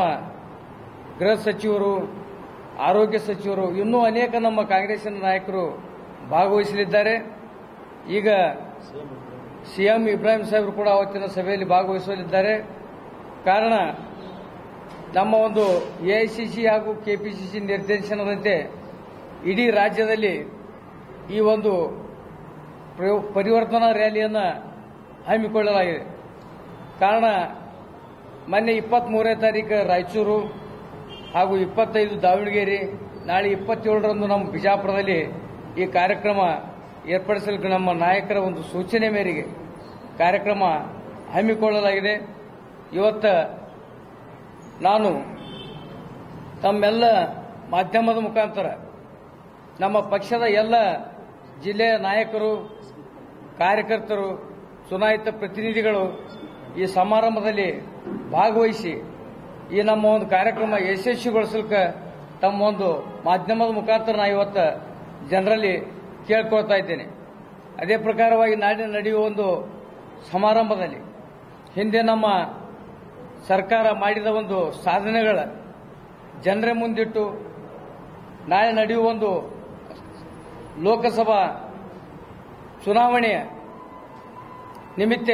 ಗೃಹ ಸಚಿವರು, ಆರೋಗ್ಯ ಸಚಿವರು, ಇನ್ನೂ ಅನೇಕ ನಮ್ಮ ಕಾಂಗ್ರೆಸ್ನ ನಾಯಕರು ಭಾಗವಹಿಸಲಿದ್ದಾರೆ. ಈಗ ಸಿಎಂ ಇಬ್ರಾಹಿಂ ಸಾಹೇಬರು ಕೂಡ ಅವತ್ತಿನ ಸಭೆಯಲ್ಲಿ ಭಾಗವಹಿಸಲಿದ್ದಾರೆ. ಕಾರಣ, ನಮ್ಮ ಒಂದು ಎಐಸಿಸಿ ಹಾಗೂ ಕೆಪಿಸಿಸಿ ನಿರ್ದೇಶನದಂತೆ ಇಡೀ ರಾಜ್ಯದಲ್ಲಿ ಈ ಒಂದು ಪರಿವರ್ತನಾ ರ್ಯಾಲಿಯನ್ನು ಹಮ್ಮಿಕೊಳ್ಳಲಾಗಿದೆ. ಕಾರಣ, ಮೊನ್ನೆ ಇಪ್ಪತ್ಮೂರನೇ ತಾರೀಕು ರಾಯಚೂರು ಹಾಗೂ ಇಪ್ಪತ್ತೈದು ದಾವಣಗೆರೆ, ನಾಳೆ ಇಪ್ಪತ್ತೇಳರಂದು ನಮ್ಮ ಬಿಜಾಪುರದಲ್ಲಿ ಈ ಕಾರ್ಯಕ್ರಮ ಏರ್ಪಡಿಸಲಿಕ್ಕೆ ನಮ್ಮ ನಾಯಕರ ಒಂದು ಸೂಚನೆ ಮೇರೆಗೆ ಕಾರ್ಯಕ್ರಮ ಹಮ್ಮಿಕೊಳ್ಳಲಾಗಿದೆ. ಇವತ್ತು ನಾನು ತಮ್ಮೆಲ್ಲ ಮಾಧ್ಯಮದ ಮುಖಾಂತರ ನಮ್ಮ ಪಕ್ಷದ ಎಲ್ಲ ಜಿಲ್ಲೆಯ ನಾಯಕರು, ಕಾರ್ಯಕರ್ತರು, ಚುನಾಯಿತ ಪ್ರತಿನಿಧಿಗಳು ಈ ಸಮಾರಂಭದಲ್ಲಿ ಭಾಗವಹಿಸಿ ಈ ನಮ್ಮ ಒಂದು ಕಾರ್ಯಕ್ರಮ ಯಶಸ್ವಿಗೊಳಿಸಲಿಕ್ಕೆ ತಮ್ಮ ಒಂದು ಮಾಧ್ಯಮದ ಮುಖಾಂತರ ನಾ ಇವತ್ತು ಜನರಲ್ಲಿ ಕೇಳ್ಕೊಳ್ತಾ ಇದ್ದೇನೆ. ಅದೇ ಪ್ರಕಾರವಾಗಿ ನಾಡಿನ ನಡೆಯುವ ಒಂದು ಸಮಾರಂಭದಲ್ಲಿ ಹಿಂದೆ ನಮ್ಮ ಸರ್ಕಾರ ಮಾಡಿದ ಒಂದು ಸಾಧನೆಗಳ ಜನರ ಮುಂದಿಟ್ಟು ನಾಳೆ ನಡೆಯುವ ಒಂದು ಲೋಕಸಭಾ ಚುನಾವಣೆಯ ನಿಮಿತ್ತ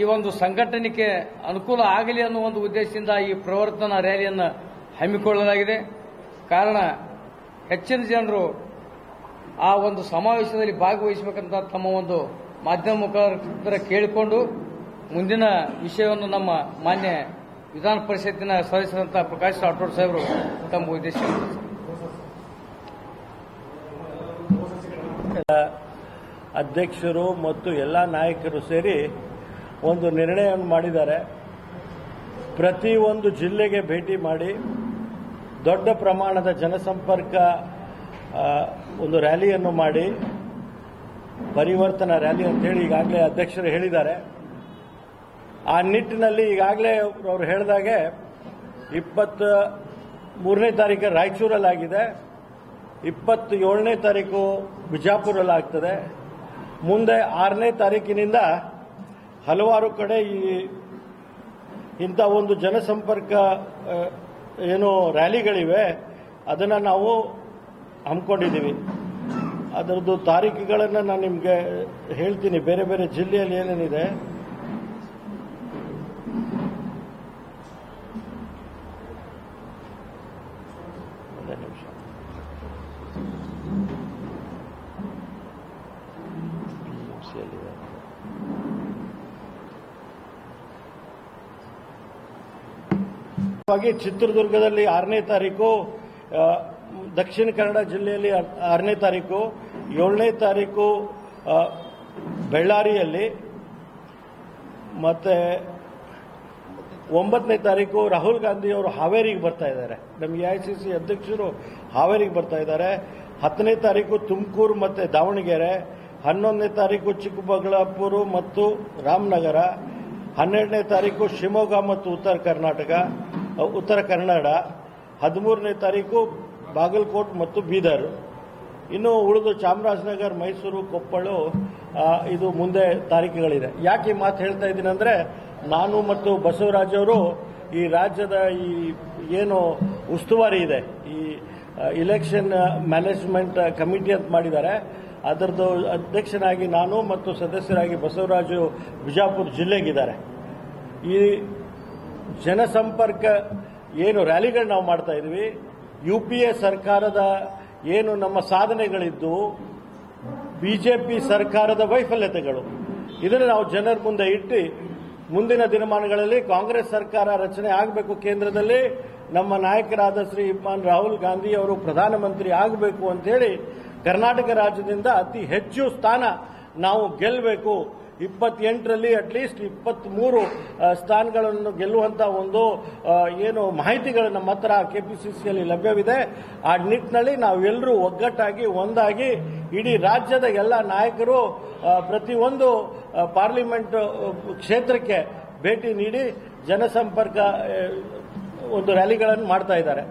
ಈ ಒಂದು ಸಂಘಟನೆಗೆ ಅನುಕೂಲ ಆಗಲಿ ಅನ್ನೋ ಒಂದು ಉದ್ದೇಶದಿಂದ ಈ ಪ್ರವರ್ತನಾ ರ್ಯಾಲಿಯನ್ನು ಹಮ್ಮಿಕೊಳ್ಳಲಾಗಿದೆ. ಕಾರಣ ಹೆಚ್ಚಿನ ಜನರು ಆ ಒಂದು ಸಮಾವೇಶದಲ್ಲಿ ಭಾಗವಹಿಸಬೇಕಂತ ತಮ್ಮ ಒಂದು ಮಾಧ್ಯಮ ಮುಖಾಂತರ ಕೇಳಿಕೊಂಡು ಮುಂದಿನ ವಿಷಯವನ್ನು ನಮ್ಮ ಮಾನ್ಯ ವಿಧಾನ ಪರಿಷತ್ತಿನ ಸದಸ್ಯರಂತ ಪ್ರಕಾಶ್ ರಾಠೋಡ್ ಸಾಹೇಬರು ತಮ್ಮ ಉದ್ದೇಶ ಅಧ್ಯಕ್ಷರು ಮತ್ತು ಎಲ್ಲ ನಾಯಕರು ಸೇರಿ ಒಂದು ನಿರ್ಣಯವನ್ನು ಮಾಡಿದ್ದಾರೆ. ಪ್ರತಿಯೊಂದು ಜಿಲ್ಲೆಗೆ ಭೇಟಿ ಮಾಡಿ ದೊಡ್ಡ ಪ್ರಮಾಣದ ಜನಸಂಪರ್ಕ ಒಂದು ರ್ಯಾಲಿಯನ್ನು ಮಾಡಿ, ಪರಿವರ್ತನಾ ರ್ಯಾಲಿ ಅಂತೇಳಿ ಈಗಾಗಲೇ ಅಧ್ಯಕ್ಷರು ಹೇಳಿದ್ದಾರೆ. ಆ ನಿಟ್ಟಿನಲ್ಲಿ ಈಗಾಗಲೇ ಅವರು ಹೇಳಿದಾಗೆ ಇಪ್ಪತ್ತ ಮೂರನೇ ತಾರೀಕು ರಾಯಚೂರಲ್ಲಾಗಿದೆ ಇಪ್ಪತ್ತ ಏಳನೇ ತಾರೀಕು ಬಿಜಾಪುರಲ್ಲಿ ಆಗ್ತದೆ ಮುಂದೆ ಆರನೇ ತಾರೀಕಿನಿಂದ ಹಲವಾರು ಕಡೆ ಈ ಇಂಥ ಒಂದು ಜನಸಂಪರ್ಕ ಏನು ರ್ಯಾಲಿಗಳಿವೆ, ಅದನ್ನು ನಾವು ಹಮ್ಮಿಕೊಂಡಿದ್ದೀವಿ. ಅದರದ್ದು ತಾರೀಕುಗಳನ್ನು ನಾನು ನಿಮಗೆ ಹೇಳ್ತೀನಿ. ಬೇರೆ ಬೇರೆ ಜಿಲ್ಲೆಯಲ್ಲಿ ಏನೇನಿದೆ ಒಂದೇ ನಿಮಿಷ PMC-ಯಲ್ಲಿದೆ. ಹಾಗೆ ಚಿತ್ರದುರ್ಗದಲ್ಲಿ ಆರನೇ ತಾರೀಕು ದಕ್ಷಿಣ ಕನ್ನಡ ಜಿಲ್ಲೆಯಲ್ಲಿ ಆರ್- ಆರನೇ ತಾರೀಕು ಏಳನೇ ತಾರೀಕು ಬೆಳ್ಳಾರಿಯಲ್ಲಿ ಮತ್ತೆ ಒಂಬತ್ತನೇ ತಾರೀಕು ರಾಹುಲ್ ಗಾಂಧಿ ಅವರು ಹಾವೇರಿಗೆ ಬರ್ತಾ ಇದ್ದಾರೆ. ನಮಗೆ ಐಸಿಸಿ ಅಧ್ಯಕ್ಷರು ಹಾವೇರಿಗೆ ಬರ್ತಾ ಇದ್ದಾರೆ. ಹತ್ತನೇ ತಾರೀಕು ತುಮಕೂರು ಮತ್ತು ದಾವಣಗೆರೆ, ಹನ್ನೊಂದನೇ ತಾರೀಕು ಚಿಕ್ಕಬಳ್ಳಾಪುರ ಮತ್ತು ರಾಮನಗರ, ಹನ್ನೆರಡನೇ ತಾರೀಕು ಶಿವಮೊಗ್ಗ ಮತ್ತು ಉತ್ತರ ಕರ್ನಾಟಕ ಉತ್ತರ ಕನ್ನಡ, ಹದಿಮೂರನೇ ತಾರೀಕು ಬಾಗಲಕೋಟ್ ಮತ್ತು ಬೀದರ್. ಇನ್ನು ಉಳಿದು ಚಾಮರಾಜನಗರ, ಮೈಸೂರು, ಕೊಪ್ಪಳ ಇದು ಮುಂದೆ ತಾರೀಕುಗಳಿದೆ. ಯಾಕೆ ಈ ಮಾತು ಹೇಳ್ತಾ ಇದ್ದೀನಿ ಅಂದ್ರೆ ನಾನು ಮತ್ತು ಬಸವರಾಜ್ ಅವರು ಈ ರಾಜ್ಯದ ಈ ಏನು ಉಸ್ತುವಾರಿ ಇದೆ, ಈ ಇಲೆಕ್ಷನ್ ಮ್ಯಾನೇಜ್ಮೆಂಟ್ ಕಮಿಟಿ ಅಂತ ಮಾಡಿದ್ದಾರೆ. ಅದರದ್ದು ಅಧ್ಯಕ್ಷನಾಗಿ ನಾನು ಮತ್ತು ಸದಸ್ಯರಾಗಿ ಬಸವರಾಜು ಬಿಜಾಪುರ ಜಿಲ್ಲೆಗಿದ್ದಾರೆ. ಈ ಜನಸಂಪರ್ಕ ಏನು ರ್ಯಾಲಿಗಳು ನಾವು ಮಾಡ್ತಾ ಇದ್ವಿ. ಯು ಪಿ ಎ ಸರ್ಕಾರದ ಏನು ನಮ್ಮ ಸಾಧನೆಗಳಿದ್ದು ಬಿಜೆಪಿ ಸರ್ಕಾರದ ವೈಫಲ್ಯತೆಗಳು. ಇದನ್ನು ನಾವು ಜನರ ಮುಂದೆ ಇಟ್ಟು ಮುಂದಿನ ದಿನಮಾನಗಳಲ್ಲಿ ಕಾಂಗ್ರೆಸ್ ಸರ್ಕಾರ ರಚನೆ ಆಗಬೇಕು ಕೇಂದ್ರದಲ್ಲಿ ನಮ್ಮ ನಾಯಕರಾದ ಶ್ರೀ ಇಮಾನ್ ರಾಹುಲ್ ಗಾಂಧಿ ಅವರು ಪ್ರಧಾನಮಂತ್ರಿ ಆಗಬೇಕು ಅಂತೇಳಿ ಕರ್ನಾಟಕ ರಾಜ್ಯದಿಂದ ಅತಿ ಹೆಚ್ಚು ಸ್ಥಾನ ನಾವು ಗೆಲ್ಲಬೇಕು ಇಪ್ಪತ್ತೆಂಟರಲ್ಲಿ ಅಟ್ಲೀಸ್ಟ್ ಇಪ್ಪತ್ತ್ಮೂರು ಸ್ಥಾನಗಳನ್ನು ಗೆಲ್ಲುವಂತ ಒಂದು ಏನು ಮಾಹಿತಿಗಳು ನಮ್ಮ ಹತ್ರ ಕೆಪಿಸಿಸಿಯಲ್ಲಿ ಲಭ್ಯವಿದೆ. ಆ ನಿಟ್ಟಿನಲ್ಲಿ ನಾವೆಲ್ಲರೂ ಒಗ್ಗಟ್ಟಾಗಿ, ಒಂದಾಗಿ ಇಡೀ ರಾಜ್ಯದ ಎಲ್ಲ ನಾಯಕರು ಪ್ರತಿಯೊಂದು ಪಾರ್ಲಿಮೆಂಟ್ ಕ್ಷೇತ್ರಕ್ಕೆ ಭೇಟಿ ನೀಡಿ ಜನಸಂಪರ್ಕ ಒಂದು ರ್ಯಾಲಿಗಳನ್ನು ಮಾಡ್ತಾ ಇದ್ದಾರೆ.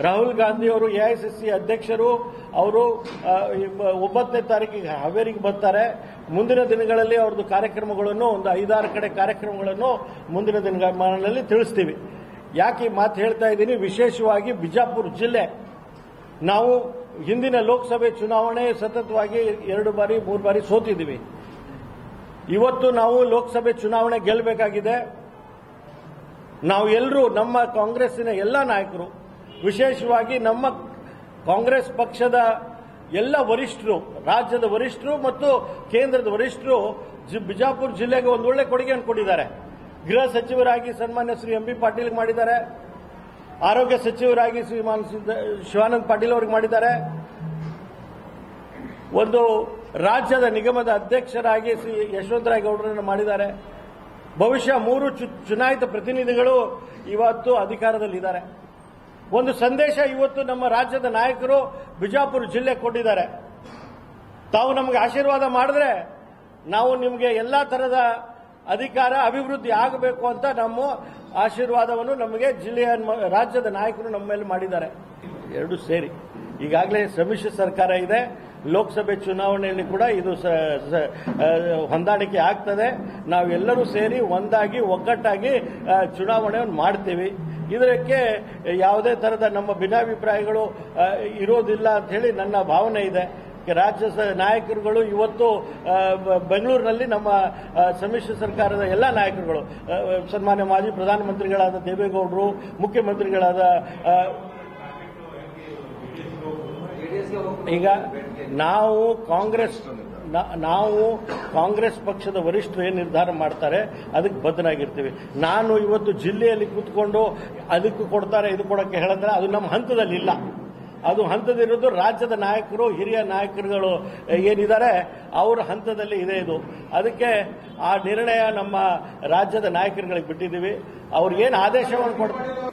ರಾಹುಲ್ ಗಾಂಧಿ ಅವರು ಎಐಸಿಸಿ ಅಧ್ಯಕ್ಷರು, ಅವರು ಸಿ ಈ ಬ- ಒಂಬತ್ತನೇ ತಾರೀಕಿಗೆ ಹಾವೇರಿಗೆ ಬರ್ತಾರೆ. ಮುಂದಿನ ದಿನಗಳಲ್ಲಿ ಅವ್ರದ್ದು ಕಾರ್ಯಕ್ರಮಗಳನ್ನು, ಒಂದು ಐದಾರು ಕಡೆ ಕಾರ್ಯಕ್ರಮಗಳನ್ನು ಮುಂದಿನ ದಿನಗಳಲ್ಲಿ ತಿಳಿಸ್ತೀವಿ. ಯಾಕೆ ಈ ಮಾತು ಹೇಳ್ತಾ ಇದ್ದೀನಿ? ವಿಶೇಷವಾಗಿ ಬಿಜಾಪುರ ಜಿಲ್ಲೆ. ನಾವು ಹಿಂದಿನ ಲೋಕಸಭೆ ಚುನಾವಣೆ ಸತತವಾಗಿ ಎರಡು ಬಾರಿ, ಮೂರು ಬಾರಿ ಸೋತಿದ್ದೀವಿ. ಇವತ್ತು ನಾವು ಲೋಕಸಭೆ ಚುನಾವಣೆ ಗೆಲ್ಲಬೇಕಾಗಿದೆ. ನಾವು ಎಲ್ಲರೂ ನಮ್ಮ ಕಾಂಗ್ರೆಸ್ಸಿನ ಎಲ್ಲ ನಾಯಕರು ವಿಶೇಷವಾಗಿ ನಮ್ಮ ಕಾಂಗ್ರೆಸ್ ಪಕ್ಷದ ಎಲ್ಲ ವರಿಷ್ಠರು, ರಾಜ್ಯದ ವರಿಷ್ಠರು ಮತ್ತು ಕೇಂದ್ರದ ವರಿಷ್ಠರು ಬಿಜಾಪುರ ಜಿಲ್ಲೆಗೆ ಒಂದು ಒಳ್ಳೆ ಕೊಡುಗೆಯನ್ನು ಕೊಟ್ಟಿದ್ದಾರೆ. ಗೃಹ ಸಚಿವರಾಗಿ ಸನ್ಮಾನ್ಯ ಶ್ರೀ ಎಂ ಬಿ ಪಾಟೀಲ್ ಮಾಡಿದ್ದಾರೆ. ಆರೋಗ್ಯ ಸಚಿವರಾಗಿ ಶ್ರೀಮಾನ್ ಶಿವಾನಂದ ಪಾಟೀಲ್ ಅವ್ರಿಗೆ ಮಾಡಿದ್ದಾರೆ. ಒಂದು ರಾಜ್ಯದ ನಿಗಮದ ಅಧ್ಯಕ್ಷರಾಗಿ ಶ್ರೀ ಯಶವಂತರಾಯ್ ಗೌಡರನ್ನು ಮಾಡಿದ್ದಾರೆ. ಬಹುಶಃ ಮೂರು ಚುನಾಯಿತ ಪ್ರತಿನಿಧಿಗಳು ಇವತ್ತು ಅಧಿಕಾರದಲ್ಲಿದ್ದಾರೆ. ಒಂದು ಸಂದೇಶ ಇವತ್ತು ನಮ್ಮ ರಾಜ್ಯದ ನಾಯಕರು ಬಿಜಾಪುರ ಜಿಲ್ಲೆ ಕೊಟ್ಟಿದ್ದಾರೆ. ತಾವು ನಮಗೆ ಆಶೀರ್ವಾದ ಮಾಡಿದ್ರೆ ನಾವು ನಿಮಗೆ ಎಲ್ಲಾ ತರದ ಅಧಿಕಾರ, ಅಭಿವೃದ್ಧಿ ಆಗಬೇಕು ಅಂತ ನಮ್ಮ ಆಶೀರ್ವಾದವನ್ನು ನಮಗೆ ಜಿಲ್ಲೆಯ ರಾಜ್ಯದ ನಾಯಕರು ನಮ್ಮ ಮೇಲೆ ಮಾಡಿದ್ದಾರೆ. ಎರಡು ಸೇರಿ. ಈಗಾಗಲೇ ಸಮ್ಮಿಶ್ರ ಸರ್ಕಾರ ಇದೆ. ಲೋಕಸಭೆ ಚುನಾವಣೆಯಲ್ಲಿ ಕೂಡ ಇದು ಹೊಂದಾಣಿಕೆ ಆಗ್ತದೆ. ನಾವೆಲ್ಲರೂ ಸೇರಿ ಒಂದಾಗಿ, ಒಗ್ಗಟ್ಟಾಗಿ ಚುನಾವಣೆಯನ್ನು ಮಾಡ್ತೀವಿ. ಇದಕ್ಕೆ ಯಾವುದೇ ತರದ ನಮ್ಮ ಭಿನ್ನಾಭಿಪ್ರಾಯಗಳು ಇರೋದಿಲ್ಲ ಅಂತ ಹೇಳಿ ನನ್ನ ಭಾವನೆ ಇದೆ. ರಾಜ್ಯ ನಾಯಕರುಗಳು ಇವತ್ತು ಬೆಂಗಳೂರಿನಲ್ಲಿ ನಮ್ಮ ಸಮ್ಮಿಶ್ರ ಸರ್ಕಾರದ ಎಲ್ಲ ನಾಯಕರುಗಳು ಸನ್ಮಾನ್ಯ ಮಾಜಿ ಪ್ರಧಾನಮಂತ್ರಿಗಳಾದ ದೇವೇಗೌಡರು, ಮುಖ್ಯಮಂತ್ರಿಗಳಾದ ಈಗ ನಾವು ಕಾಂಗ್ರೆಸ್ ನಾವು ಕಾಂಗ್ರೆಸ್ ಪಕ್ಷದ ವರಿಷ್ಠರು ಏನು ನಿರ್ಧಾರ ಮಾಡ್ತಾರೆ, ಅದಕ್ಕೆ ಬದ್ಧನಾಗಿರ್ತೀವಿ. ನಾನು ಇವತ್ತು ಜಿಲ್ಲೆಯಲ್ಲಿ ಕೂತ್ಕೊಂಡು ಅದಕ್ಕೆ ಕೊಡ್ತಾರೆ, ಇದು ಕೊಡಕ್ಕೆ ಹೇಳಿದ್ರೆ ಅದು ನಮ್ಮ ಹಂತದಲ್ಲಿ ಇಲ್ಲ ಅದು ಹಂತದಿರೋದು ರಾಜ್ಯದ ನಾಯಕರು, ಹಿರಿಯ ನಾಯಕರುಗಳು ಏನಿದ್ದಾರೆ, ಅವರ ಹಂತದಲ್ಲಿ ಇದೆ ಇದು. ಅದಕ್ಕೆ ಆ ನಿರ್ಣಯ ನಮ್ಮ ರಾಜ್ಯದ ನಾಯಕರುಗಳಿಗೆ ಬಿಟ್ಟಿದ್ದೀವಿ. ಅವ್ರು ಏನು ಆದೇಶವನ್ನು ಕೊಡ್ತಾರೆ?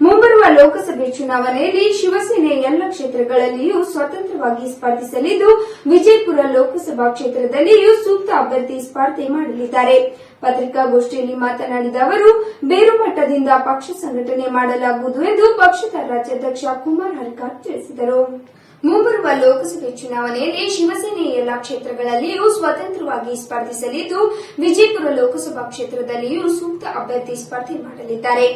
ಮುಂಬರುವ ಲೋಕಸಭೆ ಚುನಾವಣೆಯಲ್ಲಿ ಶಿವಸೇನೆ ಎಲ್ಲ ಕ್ಷೇತ್ರಗಳಲ್ಲಿಯೂ ಸ್ವತಂತ್ರವಾಗಿ ಸ್ಪರ್ಧಿಸಲಿದ್ದು, ವಿಜಯಪುರ ಲೋಕಸಭಾ ಕ್ಷೇತ್ರದಲ್ಲಿಯೂ ಸೂಕ್ತ ಅಭ್ಯರ್ಥಿ ಸ್ಪರ್ಧೆ ಮಾಡಲಿದ್ದಾರೆ. ಪತ್ರಿಕಾಗೋಷ್ಠಿಯಲ್ಲಿ ಮಾತನಾಡಿದ ಅವರು, ಬೇರು ಮಟ್ಟದಿಂದ ಪಕ್ಷ ಸಂಘಟನೆ ಮಾಡಲಾಗುವುದು ಎಂದು ಪಕ್ಷದ ರಾಜ್ಯಾಧ್ಯಕ್ಷ ಕುಮಾರ್ ಹರಿಕಾರ್ ತಿಳಿಸಿದರು. ಮುಂಬರುವ ಲೋಕಸಭೆ ಚುನಾವಣೆಯಲ್ಲಿ ಶಿವಸೇನೆ ಎಲ್ಲ ಕ್ಷೇತ್ರಗಳಲ್ಲಿಯೂ ಸ್ವತಂತ್ರವಾಗಿ ಸ್ಪರ್ಧಿಸಲಿದ್ದು, ವಿಜಯಪುರ ಲೋಕಸಭಾ ಕ್ಷೇತ್ರದಲ್ಲಿಯೂ ಸೂಕ್ತ ಅಭ್ಯರ್ಥಿ ಸ್ಪರ್ಧೆ ಮಾಡಲಿದ್ದಾರೆ.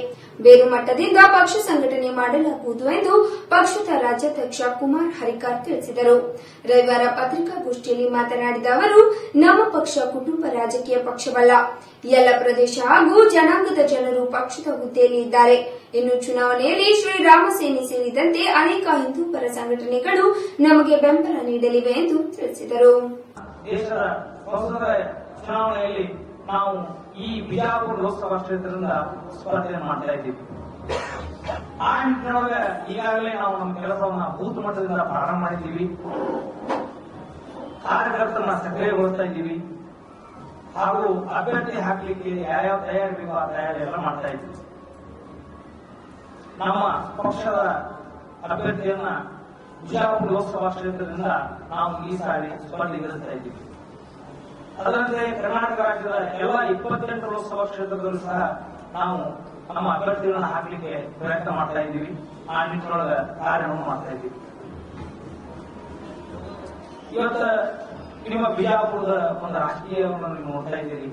ಬೇರು ಮಟ್ಟದಿಂದ ಪಕ್ಷ ಸಂಘಟನೆ ಮಾಡಲಾಗುವುದು ಎಂದು ಪಕ್ಷದ ರಾಜ್ಯಾಧ್ಯಕ್ಷ ಕುಮಾರ್ ಹರಿಕಾರ್ ತಿಳಿಸಿದರು. ರವಿವಾರ ಪತ್ರಿಕಾಗೋಷ್ಠಿಯಲ್ಲಿ ಮಾತನಾಡಿದ ಅವರು, ನಮ್ಮ ಪಕ್ಷ ಕುಟುಂಬ ರಾಜಕೀಯ ಪಕ್ಷವಲ್ಲ. ಎಲ್ಲ ಪ್ರದೇಶ ಹಾಗೂ ಜನಾಂಗದ ಜನರು ಪಕ್ಷದ ಹುದ್ದೆಯಲ್ಲಿ ಇದ್ದಾರೆ. ಇನ್ನು ಚುನಾವಣೆಯಲ್ಲಿ ಶ್ರೀರಾಮ ಸೇನೆ ಸೇರಿದಂತೆ ಅನೇಕ ಹಿಂದೂಪರ ಸಂಘಟನೆಗಳು ನಮಗೆ ಬೆಂಬಲ ನೀಡಲಿವೆ ಎಂದು ತಿಳಿಸಿದರು. ಚುನಾವಣೆಯಲ್ಲಿ ನಾವು ಈ ಬಿಜಾಪುರ ಲೋಕಸಭಾ ಕ್ಷೇತ್ರದಿಂದ ಸ್ಪರ್ಧೆ ಮಾಡ್ತಾ ಇದ್ದೀವಿ. ಆ ನಿಟ್ಟಿನೊಳಗೆ ಈಗಾಗಲೇ ನಾವು ನಮ್ಮ ಕೆಲಸವನ್ನ ಬೂತ್ ಮಟ್ಟದಿಂದ ಪ್ರಾರಂಭ ಮಾಡಿದ್ದೀವಿ. ಕಾರ್ಯಕರ್ತರನ್ನ ಸಕ್ರಿಯಗೊಳಿಸ್ತಾ ಇದ್ದೀವಿ. ಹಾಗೂ ಅಭ್ಯರ್ಥಿ ಹಾಕ್ಲಿಕ್ಕೆ ಯಾವ್ಯಾವ ತಯಾರಿ ಬೇಕೋ ಆ ತಯಾರಿ ಎಲ್ಲ ಮಾಡ್ತಾ ಇದ್ದೀವಿ. ನಮ್ಮ ಪಕ್ಷದ ಅಭ್ಯರ್ಥಿಯನ್ನ ಬಿಜಾಪುರ ಲೋಕಸಭಾ ಕ್ಷೇತ್ರದಿಂದ ನಾವು ಈ ಸಾರಿ ಸ್ಪರ್ಧೆಗಿಳಿಸ್ತಾ ಇದ್ದೀವಿ. ಅದರಂತೆ ಕರ್ನಾಟಕ ರಾಜ್ಯದ ಎಲ್ಲ ಇಪ್ಪತ್ತೆಂಟು ಲೋಕಸಭಾ ಕ್ಷೇತ್ರದಲ್ಲೂ ಸಹ ನಾವು ನಮ್ಮ ಅಭ್ಯರ್ಥಿಗಳನ್ನ ಹಾಕಲಿಕ್ಕೆ ಪ್ರಯತ್ನ ಮಾಡ್ತಾ ಇದ್ದೀವಿ. ಆ ನಿಟ್ಟಿನೊಳಗ ಕಾರ್ಯವನ್ನು ಮಾಡ್ತಾ ಇದ್ದೀವಿ. ಇವತ್ತು ನಿಮ್ಮ ಬಿಜಾಪುರದ ಒಂದು ರಾಜಕೀಯವನ್ನು ನೀವು ನೋಡ್ತಾ ಇದ್ದೀರಿ.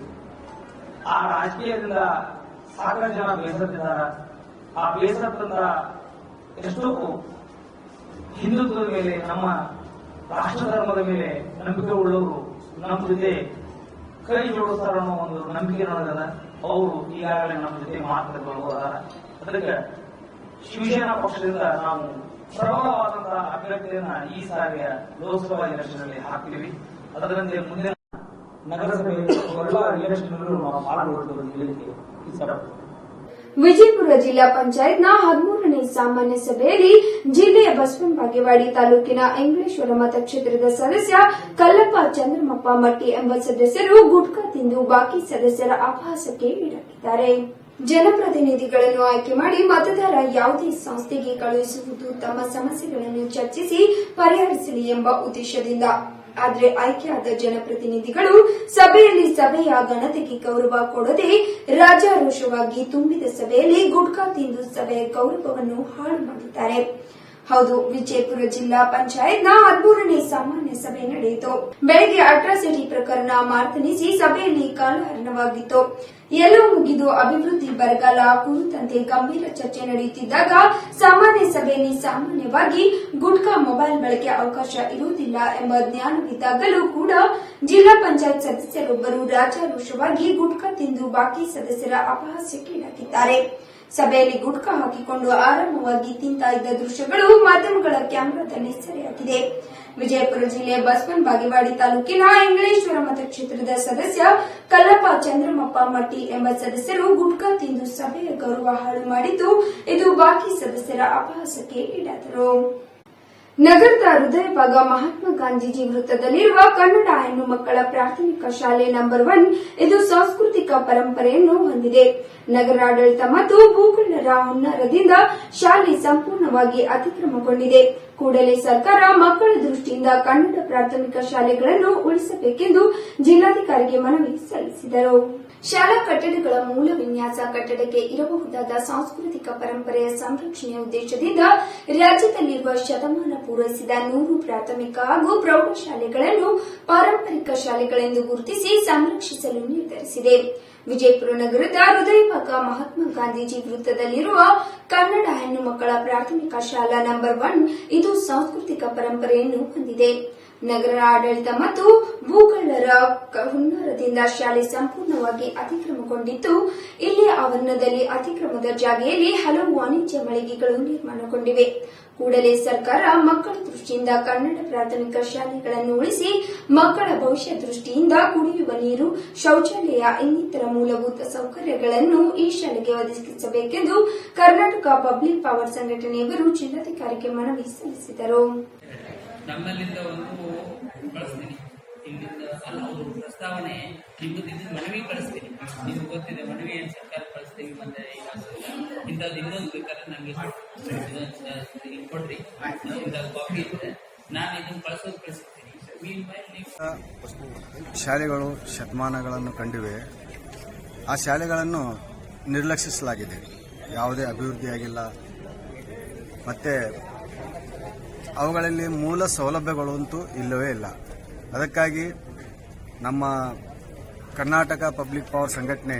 ಆ ರಾಜಕೀಯದಿಂದ ಸಾಕಷ್ಟು ಜನ ಬೇಸತ್ತಿದ್ದಾರೆ. ಆ ಬೇಸತ್ತಂದ್ರ ಎಷ್ಟೋ ಹಿಂದುತ್ವದ ಮೇಲೆ, ನಮ್ಮ ರಾಷ್ಟ್ರ ಧರ್ಮದ ಮೇಲೆ ನಂಬಿಕೆ ಉಳ್ಳವರು ನಮ್ಮ ಜೊತೆ ಕೈ ಜೋಡಿಸ್ತಾರ ಅನ್ನೋ ಒಂದು ನಂಬಿಕೆ ನೋಡಿದ ಅವರು ಈಗಾಗಲೇ ನಮ್ಮ ಜೊತೆ ಮಾತುಕತೆಗಳು ಅದಾರ ಅದಕ್ಕೆ ಶಿವಸೇನಾ ಪಕ್ಷದಿಂದ ನಾವು ಸರಳವಾದಂತಹ ಅಭ್ಯರ್ಥಿಯನ್ನ ಈ ಸಾರಿಯ ಲೋಕಸಭಾ ಎಲೆಕ್ಷನ್ ಅಲ್ಲಿ ಹಾಕ್ತೀವಿ ಅದರಂತೆ ಮುಂದಿನ ನಗರಸಭೆ ಎಲ್ಲ ಎಲೆಕ್ಷನ್ ನಾವು ಪಾಲ್ಗೊಳ್ಳುವುದು ಅಂತ ಹೇಳಿಕೆ ಇಷ್ಟಪಡ್ತೀನಿ ವಿಜಯಪುರ ಜಿಲ್ಲಾ ಪಂಚಾಯತ್ನ ಹದಿಮೂರನೇ ಸಾಮಾನ್ಯ ಸಭೆಯಲ್ಲಿ ಜಿಲ್ಲೆಯ ಬಸವನ ಬಾಗೇವಾಡಿ ತಾಲೂಕಿನ ಇಂಗ್ಲೇಶ್ವರ ಮತಕ್ಷೇತ್ರದ ಸದಸ್ಯ ಕಲ್ಲಪ್ಪ ಚಂದ್ರಮಪ್ಪ ಮಟ್ಟಿ ಎಂಬ ಸದಸ್ಯರು ಗುಟ್ಕಾ ತಿಂದು ಬಾಕಿ ಸದಸ್ಯರ ಅಪಹಾಸಕ್ಕೆ ಈಡಾಗಿದ್ದಾರೆ. ಜನಪ್ರತಿನಿಧಿಗಳನ್ನು ಆಯ್ಕೆ ಮಾಡಿ ಮತದಾರ ಯಾವುದೇ ಸಂಸ್ಥೆಗೆ ಕಳುಹಿಸುವುದು ತಮ್ಮ ಸಮಸ್ಯೆಗಳನ್ನು ಚರ್ಚಿಸಿ ಪರಿಹರಿಸಲಿ ಎಂಬ ಉದ್ದೇಶದಿಂದ ಆದರೆ ಆಯ್ಕೆಯಾದ ಜನಪ್ರತಿನಿಧಿಗಳು ಸಭೆಯಲ್ಲಿ ಸಭೆಯ ಘನತೆಗೆ ಗೌರವ ಕೊಡದೆ ರಾಜಾರೋಷವಾಗಿ ತುಂಬಿದ ಸಭೆಯಲ್ಲಿ ಗುಟ್ಕಾ ತಿಂದು ಸಭೆಯ ಗೌರವವನ್ನು ಹಾಳು ಮಾಡಿದ್ದಾರೆ. ಹೌದು, ವಿಜಯಪುರ ಜಿಲ್ಲಾ ಪಂಚಾಯತ್ನ ಹದಿಮೂರನೇ ಸಾಮಾನ್ಯ ಸಭೆ ನಡೆಯಿತು. ಬೆಳಗ್ಗೆ ಅಟ್ರಾಸಿಟಿ ಪ್ರಕರಣ ಮಾರ್ತನಿಸಿ ಸಭೆಯಲ್ಲಿ ಕಾಲಹರಣವಾಗಿತ್ತು ಎಲ್ಲೋ ಮುಗಿದು ಅಭಿವೃದ್ಧಿ ಬರಗಾಲ ಕುರಿತಂತೆ ಗಂಭೀರ ಚರ್ಚೆ ನಡೆಯುತ್ತಿದ್ದಾಗ ಸಾಮಾನ್ಯ ಸಭೆಯಲ್ಲಿ ಸಾಮಾನ್ಯವಾಗಿ ಗುಟ್ಕಾ ಮೊಬೈಲ್ ಬಳಕೆ ಅವಕಾಶ ಇರುವುದಿಲ್ಲ ಎಂಬ ಜ್ಞಾನವಿದ್ದಾಗಲೂ ಕೂಡ ಜಿಲ್ಲಾ ಪಂಚಾಯತ್ ಸದಸ್ಯರೊಬ್ಬರು ರಾಜಾರೋಷವಾಗಿ ಗುಟ್ಕಾ ತಿಂದು ಬಾಕಿ ಸದಸ್ಯರ ಅಪಹಾಸ್ಯಕ್ಕೀಡಾಗಿದ್ದಾರೆ ಸಭೆಯಲ್ಲಿ ಗುಟ್ಕಾ ಹಾಕಿಕೊಂಡು ಆರಂಭವಾಗಿ ತಿಂತ ಇದ್ದ ದೃಶ್ಯಗಳು ಮಾಧ್ಯಮಗಳ ಕ್ಯಾಮೆರಾದಲ್ಲಿ ಸೆರೆಯಾಗಿದೆ. ವಿಜಯಪುರ ಜಿಲ್ಲೆ ಬಸವನ್ ಬಾಗೇವಾಡಿ ತಾಲೂಕಿನ ಇಂಗ್ಲೇಶ್ವರ ಮತಕ್ಷೇತ್ರದ ಸದಸ್ಯ ಕಲ್ಲಪ್ಪ ಚಂದ್ರಮಪ್ಪ ಮಟ್ಟಿ ಎಂಬ ಸದಸ್ಯರು ಗುಟ್ಕಾ ತಿಂದು ಸಭೆಯ ಗೌರವ ಹಾಳು ಮಾಡಿದ್ದು ಇದು ಬಾಕಿ ಸದಸ್ಯರ ಅಪಹಾಸಕ್ಕೆ ಈಡಾದರು. ನಗರದ ಹೃದಯ ಭಾಗ ಮಹಾತ್ಮ ಗಾಂಧೀಜಿ ವೃತ್ತದಲ್ಲಿರುವ ಕನ್ನಡ ಹೆಣ್ಣು ಮಕ್ಕಳ ಪ್ರಾಥಮಿಕ ಶಾಲೆ ನಂಬರ್ ಒನ್ ಇದು ಸಾಂಸ್ಕೃತಿಕ ಪರಂಪರೆಯನ್ನು ಹೊಂದಿದೆ. ನಗರಾಡಳಿತ ಮತ್ತು ಭೂಖಂಡರ ಹುನ್ನಾರದಿಂದ ಶಾಲೆ ಸಂಪೂರ್ಣವಾಗಿ ಅತಿಕ್ರಮಗೊಂಡಿದೆ. ಕೂಡಲೇ ಸರ್ಕಾರ ಮಕ್ಕಳ ದೃಷ್ಟಿಯಿಂದ ಕನ್ನಡ ಪ್ರಾಥಮಿಕ ಶಾಲೆಗಳನ್ನು ಉಳಿಸಬೇಕೆಂದು ಜಿಲ್ಲಾಧಿಕಾರಿಗೆ ಮನವಿ ಸಲ್ಲಿಸಿದರು. ಶಾಲಾ ಕಟ್ಟಡಗಳ ಮೂಲ ವಿನ್ಯಾಸ ಕಟ್ಟಡಕ್ಕೆ ಇರಬಹುದಾದ ಸಾಂಸ್ಕೃತಿಕ ಪರಂಪರೆಯ ಸಂರಕ್ಷಣೆಯ ಉದ್ದೇಶದಿಂದ ರಾಜ್ಯದಲ್ಲಿರುವ ಶತಮಾನ ಪೂರೈಸಿದ ನೂರು ಪ್ರಾಥಮಿಕ ಹಾಗೂ ಪ್ರೌಢಶಾಲೆಗಳನ್ನು ಪಾರಂಪರಿಕ ಶಾಲೆಗಳೆಂದು ಗುರುತಿಸಿ ಸಂರಕ್ಷಿಸಲು ನಿರ್ಧರಿಸಿದೆ. ವಿಜಯಪುರ ನಗರದ ಹೃದಯಭಾಗ ಮಹಾತ್ಮ ಗಾಂಧೀಜಿ ವೃತ್ತದಲ್ಲಿರುವ ಕನ್ನಡ ಹೆಣ್ಣು ಮಕ್ಕಳ ಪ್ರಾಥಮಿಕ ಶಾಲಾ ನಂಬರ್ ಒನ್ ಇದು ಸಾಂಸ್ಕೃತಿಕ ಪರಂಪರೆಯನ್ನು ಹೊಂದಿದೆ. ನಗರ ಆಡಳಿತ ಮತ್ತು ಭೂಗಳ್ಳರ ಹುನ್ನಾರದಿಂದ ಶಾಲೆ ಸಂಪೂರ್ಣವಾಗಿ ಅತಿಕ್ರಮಗೊಂಡಿದ್ದು ಇಲ್ಲಿ ಆವರಣದಲ್ಲಿ ಅತಿಕ್ರಮದ ಜಾಗೆಯಲ್ಲಿ ಹಲವು ವಾಣಿಜ್ಯ ಮಳಿಗೆಗಳು ನಿರ್ಮಾಣಗೊಂಡಿವೆ. ಕೂಡಲೇ ಸರ್ಕಾರ ಮಕ್ಕಳ ದೃಷ್ಟಿಯಿಂದ ಕನ್ನಡ ಪ್ರಾಥಮಿಕ ಶಾಲೆಗಳನ್ನು ಉಳಿಸಿ ಮಕ್ಕಳ ಭವಿಷ್ಯ ದೃಷ್ಟಿಯಿಂದ ಕುಡಿಯುವ ನೀರು, ಶೌಚಾಲಯ, ಇನ್ನಿತರ ಮೂಲಭೂತ ಸೌಕರ್ಯಗಳನ್ನು ಈ ಶಾಲೆಗೆ ಒದಗಿಸಬೇಕೆಂದು ಕರ್ನಾಟಕ ಪಬ್ಲಿಕ್ ಪವರ್ ಸಂಘಟನೆಯವರು ಜಿಲ್ಲಾಧಿಕಾರಿಗೆ ಮನವಿ ಸಲ್ಲಿಸಿದರು. ನಮ್ಮಲ್ಲಿಂದ ಒಂದು ಕಳಿಸ್ತೀನಿ. ಇಲ್ಲಿಂದ ಅಲ್ಲ ಅವರು ಪ್ರಸ್ತಾವನೆ ನಿಮ್ಮದಿಂದ ಮನವಿ ಕಳಿಸ್ತೀನಿ. ನಿಮ್ಗೆ ಗೊತ್ತಿದೆ, ಮನವಿ ಏನು ಸರ್ಕಾರ ಕಳಿಸ್ತೀವಿ ಮತ್ತೆ ಇಂಥದ್ದು ಇನ್ನೊಂದು ಬೇಕಾದ್ರೆ ನಮಗೆ ಕೊಡ್ರಿ. ಇಂಥ ಕಾಪಿ ಇದೆ ನಾನು ಇದನ್ನು ಕಳಿಸೋದು ಕಳಿಸ್ತೀನಿ. ಶಾಲೆಗಳು ಶತಮಾನಗಳನ್ನು ಕಂಡಿವೆ. ಆ ಶಾಲೆಗಳನ್ನು ನಿರ್ಲಕ್ಷಿಸಲಾಗಿದೆ. ಯಾವುದೇ ಅಭಿವೃದ್ಧಿಯಾಗಿಲ್ಲ. ಮತ್ತು ಅವುಗಳಲ್ಲಿ ಮೂಲ ಸೌಲಭ್ಯಗಳು ಅಂತೂ ಇಲ್ಲವೇ ಇಲ್ಲ. ಅದಕ್ಕಾಗಿ ನಮ್ಮ ಕರ್ನಾಟಕ ಪಬ್ಲಿಕ್ ಪವರ್ ಸಂಘಟನೆ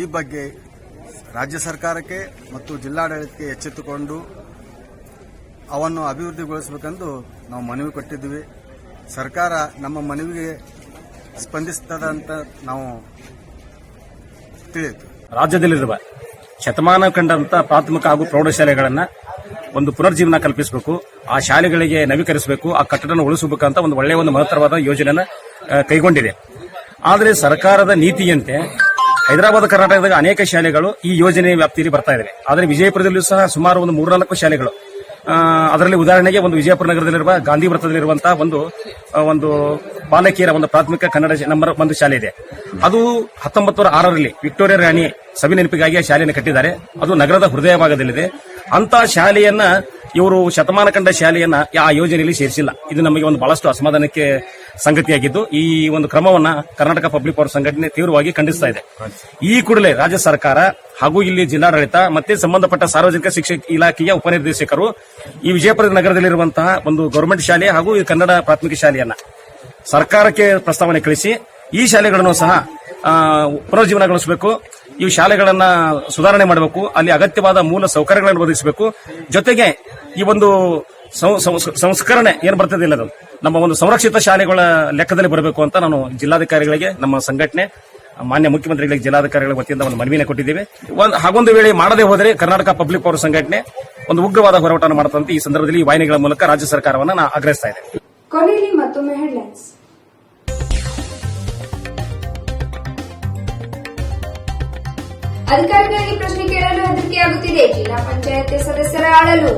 ಈ ಬಗ್ಗೆ ರಾಜ್ಯ ಸರ್ಕಾರಕ್ಕೆ ಮತ್ತು ಜಿಲ್ಲಾಡಳಿತಕ್ಕೆ ಎಚ್ಚೆತ್ತುಕೊಂಡು ಅವನ್ನು ಅಭಿವೃದ್ಧಿಗೊಳಿಸಬೇಕೆಂದು ನಾವು ಮನವಿ ಕೊಟ್ಟಿದ್ದೀವಿ. ಸರ್ಕಾರ ನಮ್ಮ ಮನವಿಗೆ ಸ್ಪಂದಿಸುತ್ತದಂತ ನಾವು ತಿಳಿಯಿತು ರಾಜ್ಯದಲ್ಲಿರುವ ಶತಮಾನ ಕಂಡಂತ ಪ್ರಾಥಮಿಕ ಹಾಗೂ ಪ್ರೌಢಶಾಲೆಗಳನ್ನ ಒಂದು ಪುನರ್ಜೀವನ ಕಲ್ಪಿಸಬೇಕು, ಆ ಶಾಲೆಗಳಿಗೆ ನವೀಕರಿಸಬೇಕು, ಆ ಕಟ್ಟಡ ಉಳಿಸಬೇಕಂತ ಒಂದು ಒಳ್ಳೆಯ ಒಂದು ಮಹತ್ತರವಾದ ಯೋಜನೆಯನ್ನ ಕೈಗೊಂಡಿದೆ. ಆದರೆ ಸರ್ಕಾರದ ನೀತಿಯಂತೆ ಹೈದರಾಬಾದ್, ಕರ್ನಾಟಕದಾಗ ಅನೇಕ ಶಾಲೆಗಳು ಈ ಯೋಜನೆ ವ್ಯಾಪ್ತಿಯಲ್ಲಿ ಬರ್ತಾ ಇವೆ ಆದರೆ ವಿಜಯಪುರದಲ್ಲೂ ಸಹ ಸುಮಾರು ಒಂದು ಮೂರ್ನಾಲ್ಕು ಶಾಲೆಗಳು ಅದರಲ್ಲಿ ಉದಾಹರಣೆಗೆ ಒಂದು ವಿಜಯಪುರ ನಗರದಲ್ಲಿರುವ ಗಾಂಧಿ ವೃತ್ತದಲ್ಲಿರುವಂತಹ ಒಂದು ಒಂದು ಬಾಲಕಿಯರ ಒಂದು ಪ್ರಾಥಮಿಕ ಕನ್ನಡ ನಂಬರ್ ಒಂದು ಶಾಲೆ ಇದೆ. ಅದು ಹತ್ತೊಂಬತ್ತು ನೂರ ಆರರಲ್ಲಿ ವಿಕ್ಟೋರಿಯಾ ರಾಣಿ ಸಭೆ ನೆನಪಿಗಾಗಿ ಆ ಶಾಲೆಯನ್ನು ಕಟ್ಟಿದ್ದಾರೆ. ಅದು ನಗರದ ಹೃದಯ ಭಾಗದಲ್ಲಿದೆ ಅಂತ ಶಾಲೆಯನ್ನ, ಇವರು ಶತಮಾನ ಕಂಡ ಶಾಲೆಯನ್ನ ಆ ಯೋಜನೆಯಲ್ಲಿ ಸೇರಿಸಿಲ್ಲ. ಇದು ನಮಗೆ ಒಂದು ಬಹಳಷ್ಟು ಅಸಮಾಧಾನಕ್ಕೆ ಸಂಗತಿಯಾಗಿದ್ದು, ಈ ಒಂದು ಕ್ರಮವನ್ನ ಕರ್ನಾಟಕ ಪಬ್ಲಿಕ್ ಪವರ್ ಸಂಘಟನೆ ತೀವ್ರವಾಗಿ ಖಂಡಿಸ್ತಾ ಇದೆ. ಈ ಕೂಡಲೇ ರಾಜ್ಯ ಸರ್ಕಾರ ಹಾಗೂ ಇಲ್ಲಿ ಜಿಲ್ಲಾಡಳಿತ ಮತ್ತೆ ಸಂಬಂಧಪಟ್ಟ ಸಾರ್ವಜನಿಕ ಶಿಕ್ಷಣ ಇಲಾಖೆಯ ಉಪನಿರ್ದೇಶಕರು ಈ ವಿಜಯಪುರ ನಗರದಲ್ಲಿರುವಂತಹ ಒಂದು ಗೌರ್ಮೆಂಟ್ ಶಾಲೆ ಹಾಗೂ ಈ ಕನ್ನಡ ಪ್ರಾಥಮಿಕ ಶಾಲೆಯನ್ನ ಸರ್ಕಾರಕ್ಕೆ ಪ್ರಸ್ತಾವನೆ ಕಳಿಸಿ, ಈ ಶಾಲೆಗಳನ್ನು ಸಹ ಪುನರ್ಜೀವನಗೊಳಿಸಬೇಕು ಈ ಶಾಲೆಗಳನ್ನ ಸುಧಾರಣೆ ಮಾಡಬೇಕು, ಅಲ್ಲಿ ಅಗತ್ಯವಾದ ಮೂಲ ಸೌಕರ್ಯಗಳನ್ನು ಒದಗಿಸಬೇಕು. ಜೊತೆಗೆ ಈ ಒಂದು ಸಂಸ್ಕರಣೆ ಏನು ಬರ್ತದೆ ಇಲ್ಲ ಅದು, ನಮ್ಮ ಒಂದು ಸಂರಕ್ಷಿತ ಶಾಲೆಗಳ ಲೆಕ್ಕದಲ್ಲಿ ಬರಬೇಕು ಅಂತ ನಾನು ಜಿಲ್ಲಾಧಿಕಾರಿಗಳಿಗೆ, ನಮ್ಮ ಸಂಘಟನೆ, ಮಾನ್ಯ ಮುಖ್ಯಮಂತ್ರಿಗಳಿಗೆ, ಜಿಲ್ಲಾಧಿಕಾರಿಗಳ ವತಿಯಿಂದ ಒಂದು ಮನವಿನ ಕೊಟ್ಟಿದ್ದೇವೆ. ಹಾಗೊಂದು ವೇಳೆ ಮಾಡದೆ ಹೋದರೆ ಕರ್ನಾಟಕ ಪಬ್ಲಿಕ್ ಪವರ್ ಸಂಘಟನೆ ಒಂದು ಉಗ್ರವಾದ ಹೋರಾಟವನ್ನು ಮಾಡುತ್ತಂತೆ. ಈ ಸಂದರ್ಭದಲ್ಲಿ ವಾಹಿನಿಗಳ ಮೂಲಕ ರಾಜ್ಯ ಸರ್ಕಾರವನ್ನು ನಾನು ಆಗ್ರಹಿಸ್ತಾ ಇದ್ದೇನೆ. ಅಧಿಕಾರಿಗಳಿಗೆ ಪ್ರಶ್ನೆ ಕೇಳಲು ಹೆದರಿಕೆಯಾಗುತ್ತಿದೆ. ಜಿಲ್ಲಾ ಪಂಚಾಯತ್ ಸದಸ್ಯರ ಆಳಲು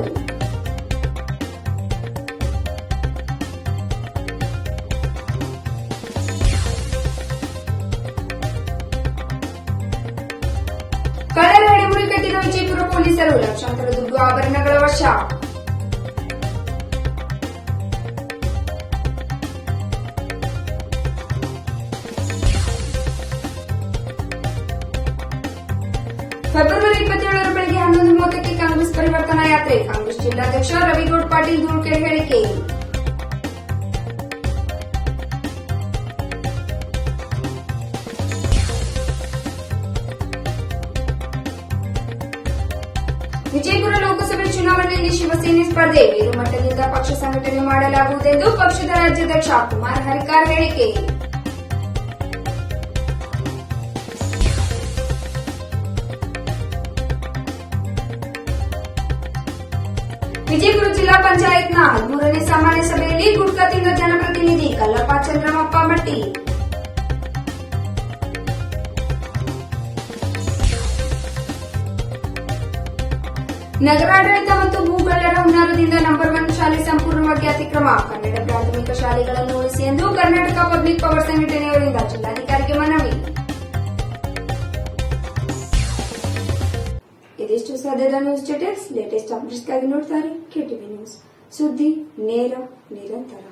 ಕಳ್ಳರ ಹಡಿಮುರಿ ಕಟ್ಟಿದ ವಿಜಯಪುರ ಪೊಲೀಸರು ಲಕ್ಷಾಂತರ ದುಡ್ಡು ಆಭರಣಗಳ ವಶ. ಯಾತ್ರೆ ಕಾಂಗ್ರೆಸ್ ಜಿಲ್ಲಾಧ್ಯಕ್ಷ ರವಿಗೌಡ ಪಾಟೀಲ್ ಧೂಳ್ಕೆರೆ ಹೇಳಿಕೆ. ವಿಜಯಪುರ ಲೋಕಸಭೆ ಚುನಾವಣೆಯಲ್ಲಿ ಶಿವಸೇನೆ ಸ್ಪರ್ಧೆ ಬೇರು ಮಟ್ಟದಿಂದ ಪಕ್ಷ ಸಂಘಟನೆ ಮಾಡಲಾಗುವುದೆಂದು ಪಕ್ಷದ ರಾಜ್ಯಾಧ್ಯಕ್ಷ ಕುಮಾರ್ ಹರಿಕಾರ್ ಹೇಳಿಕೆ. ಜಿಲ್ಲಾ ಪಂಚಾಯತ್ನ ಹದಿಮೂರನೇ ಸಾಮಾನ್ಯ ಸಭೆಯಲ್ಲಿ ಗುಡ್ಕಾ ತಿಂಗ ಜನಪ್ರತಿನಿಧಿ ಕಲ್ಲಪ್ಪ ಚಂದ್ರಮಪ್ಪ ಮಟ್ಟಿ ನಗರಾಡಳಿತ ಮತ್ತು ಭೂಗಳ್ಳರ ಹುನ್ನಾರದಿಂದ ನಂಬರ್ ಒನ್ ಶಾಲೆ ಸಂಪೂರ್ಣವಾಗಿ ಅತಿಕ್ರಮ ಕನ್ನಡ ಪ್ರಾಥಮಿಕ ಶಾಲೆಗಳನ್ನು ಉಳಿಸಿ ಎಂದು ಕರ್ನಾಟಕ ಪಬ್ಲಿಕ್ ಪವರ್ ಸಂಘಟನೆಯವರಿಂದ ಜಿಲ್ಲಾಧಿಕಾರಿಗೆ ಮನವಿ ಇದಿಷ್ಟು ಸದ್ಯದ ನ್ಯೂಸ್ ಡೀಟೇಲ್ಸ್ ಲೇಟೆಸ್ಟ್ ಅಪ್ಡೇಟ್ಸ್ಗಾಗಿ ನೋಡ್ತಾರೆ కేటీవీ న్యూస్ ಸುದ್ದಿ ನೇರ ನಿರಂತರ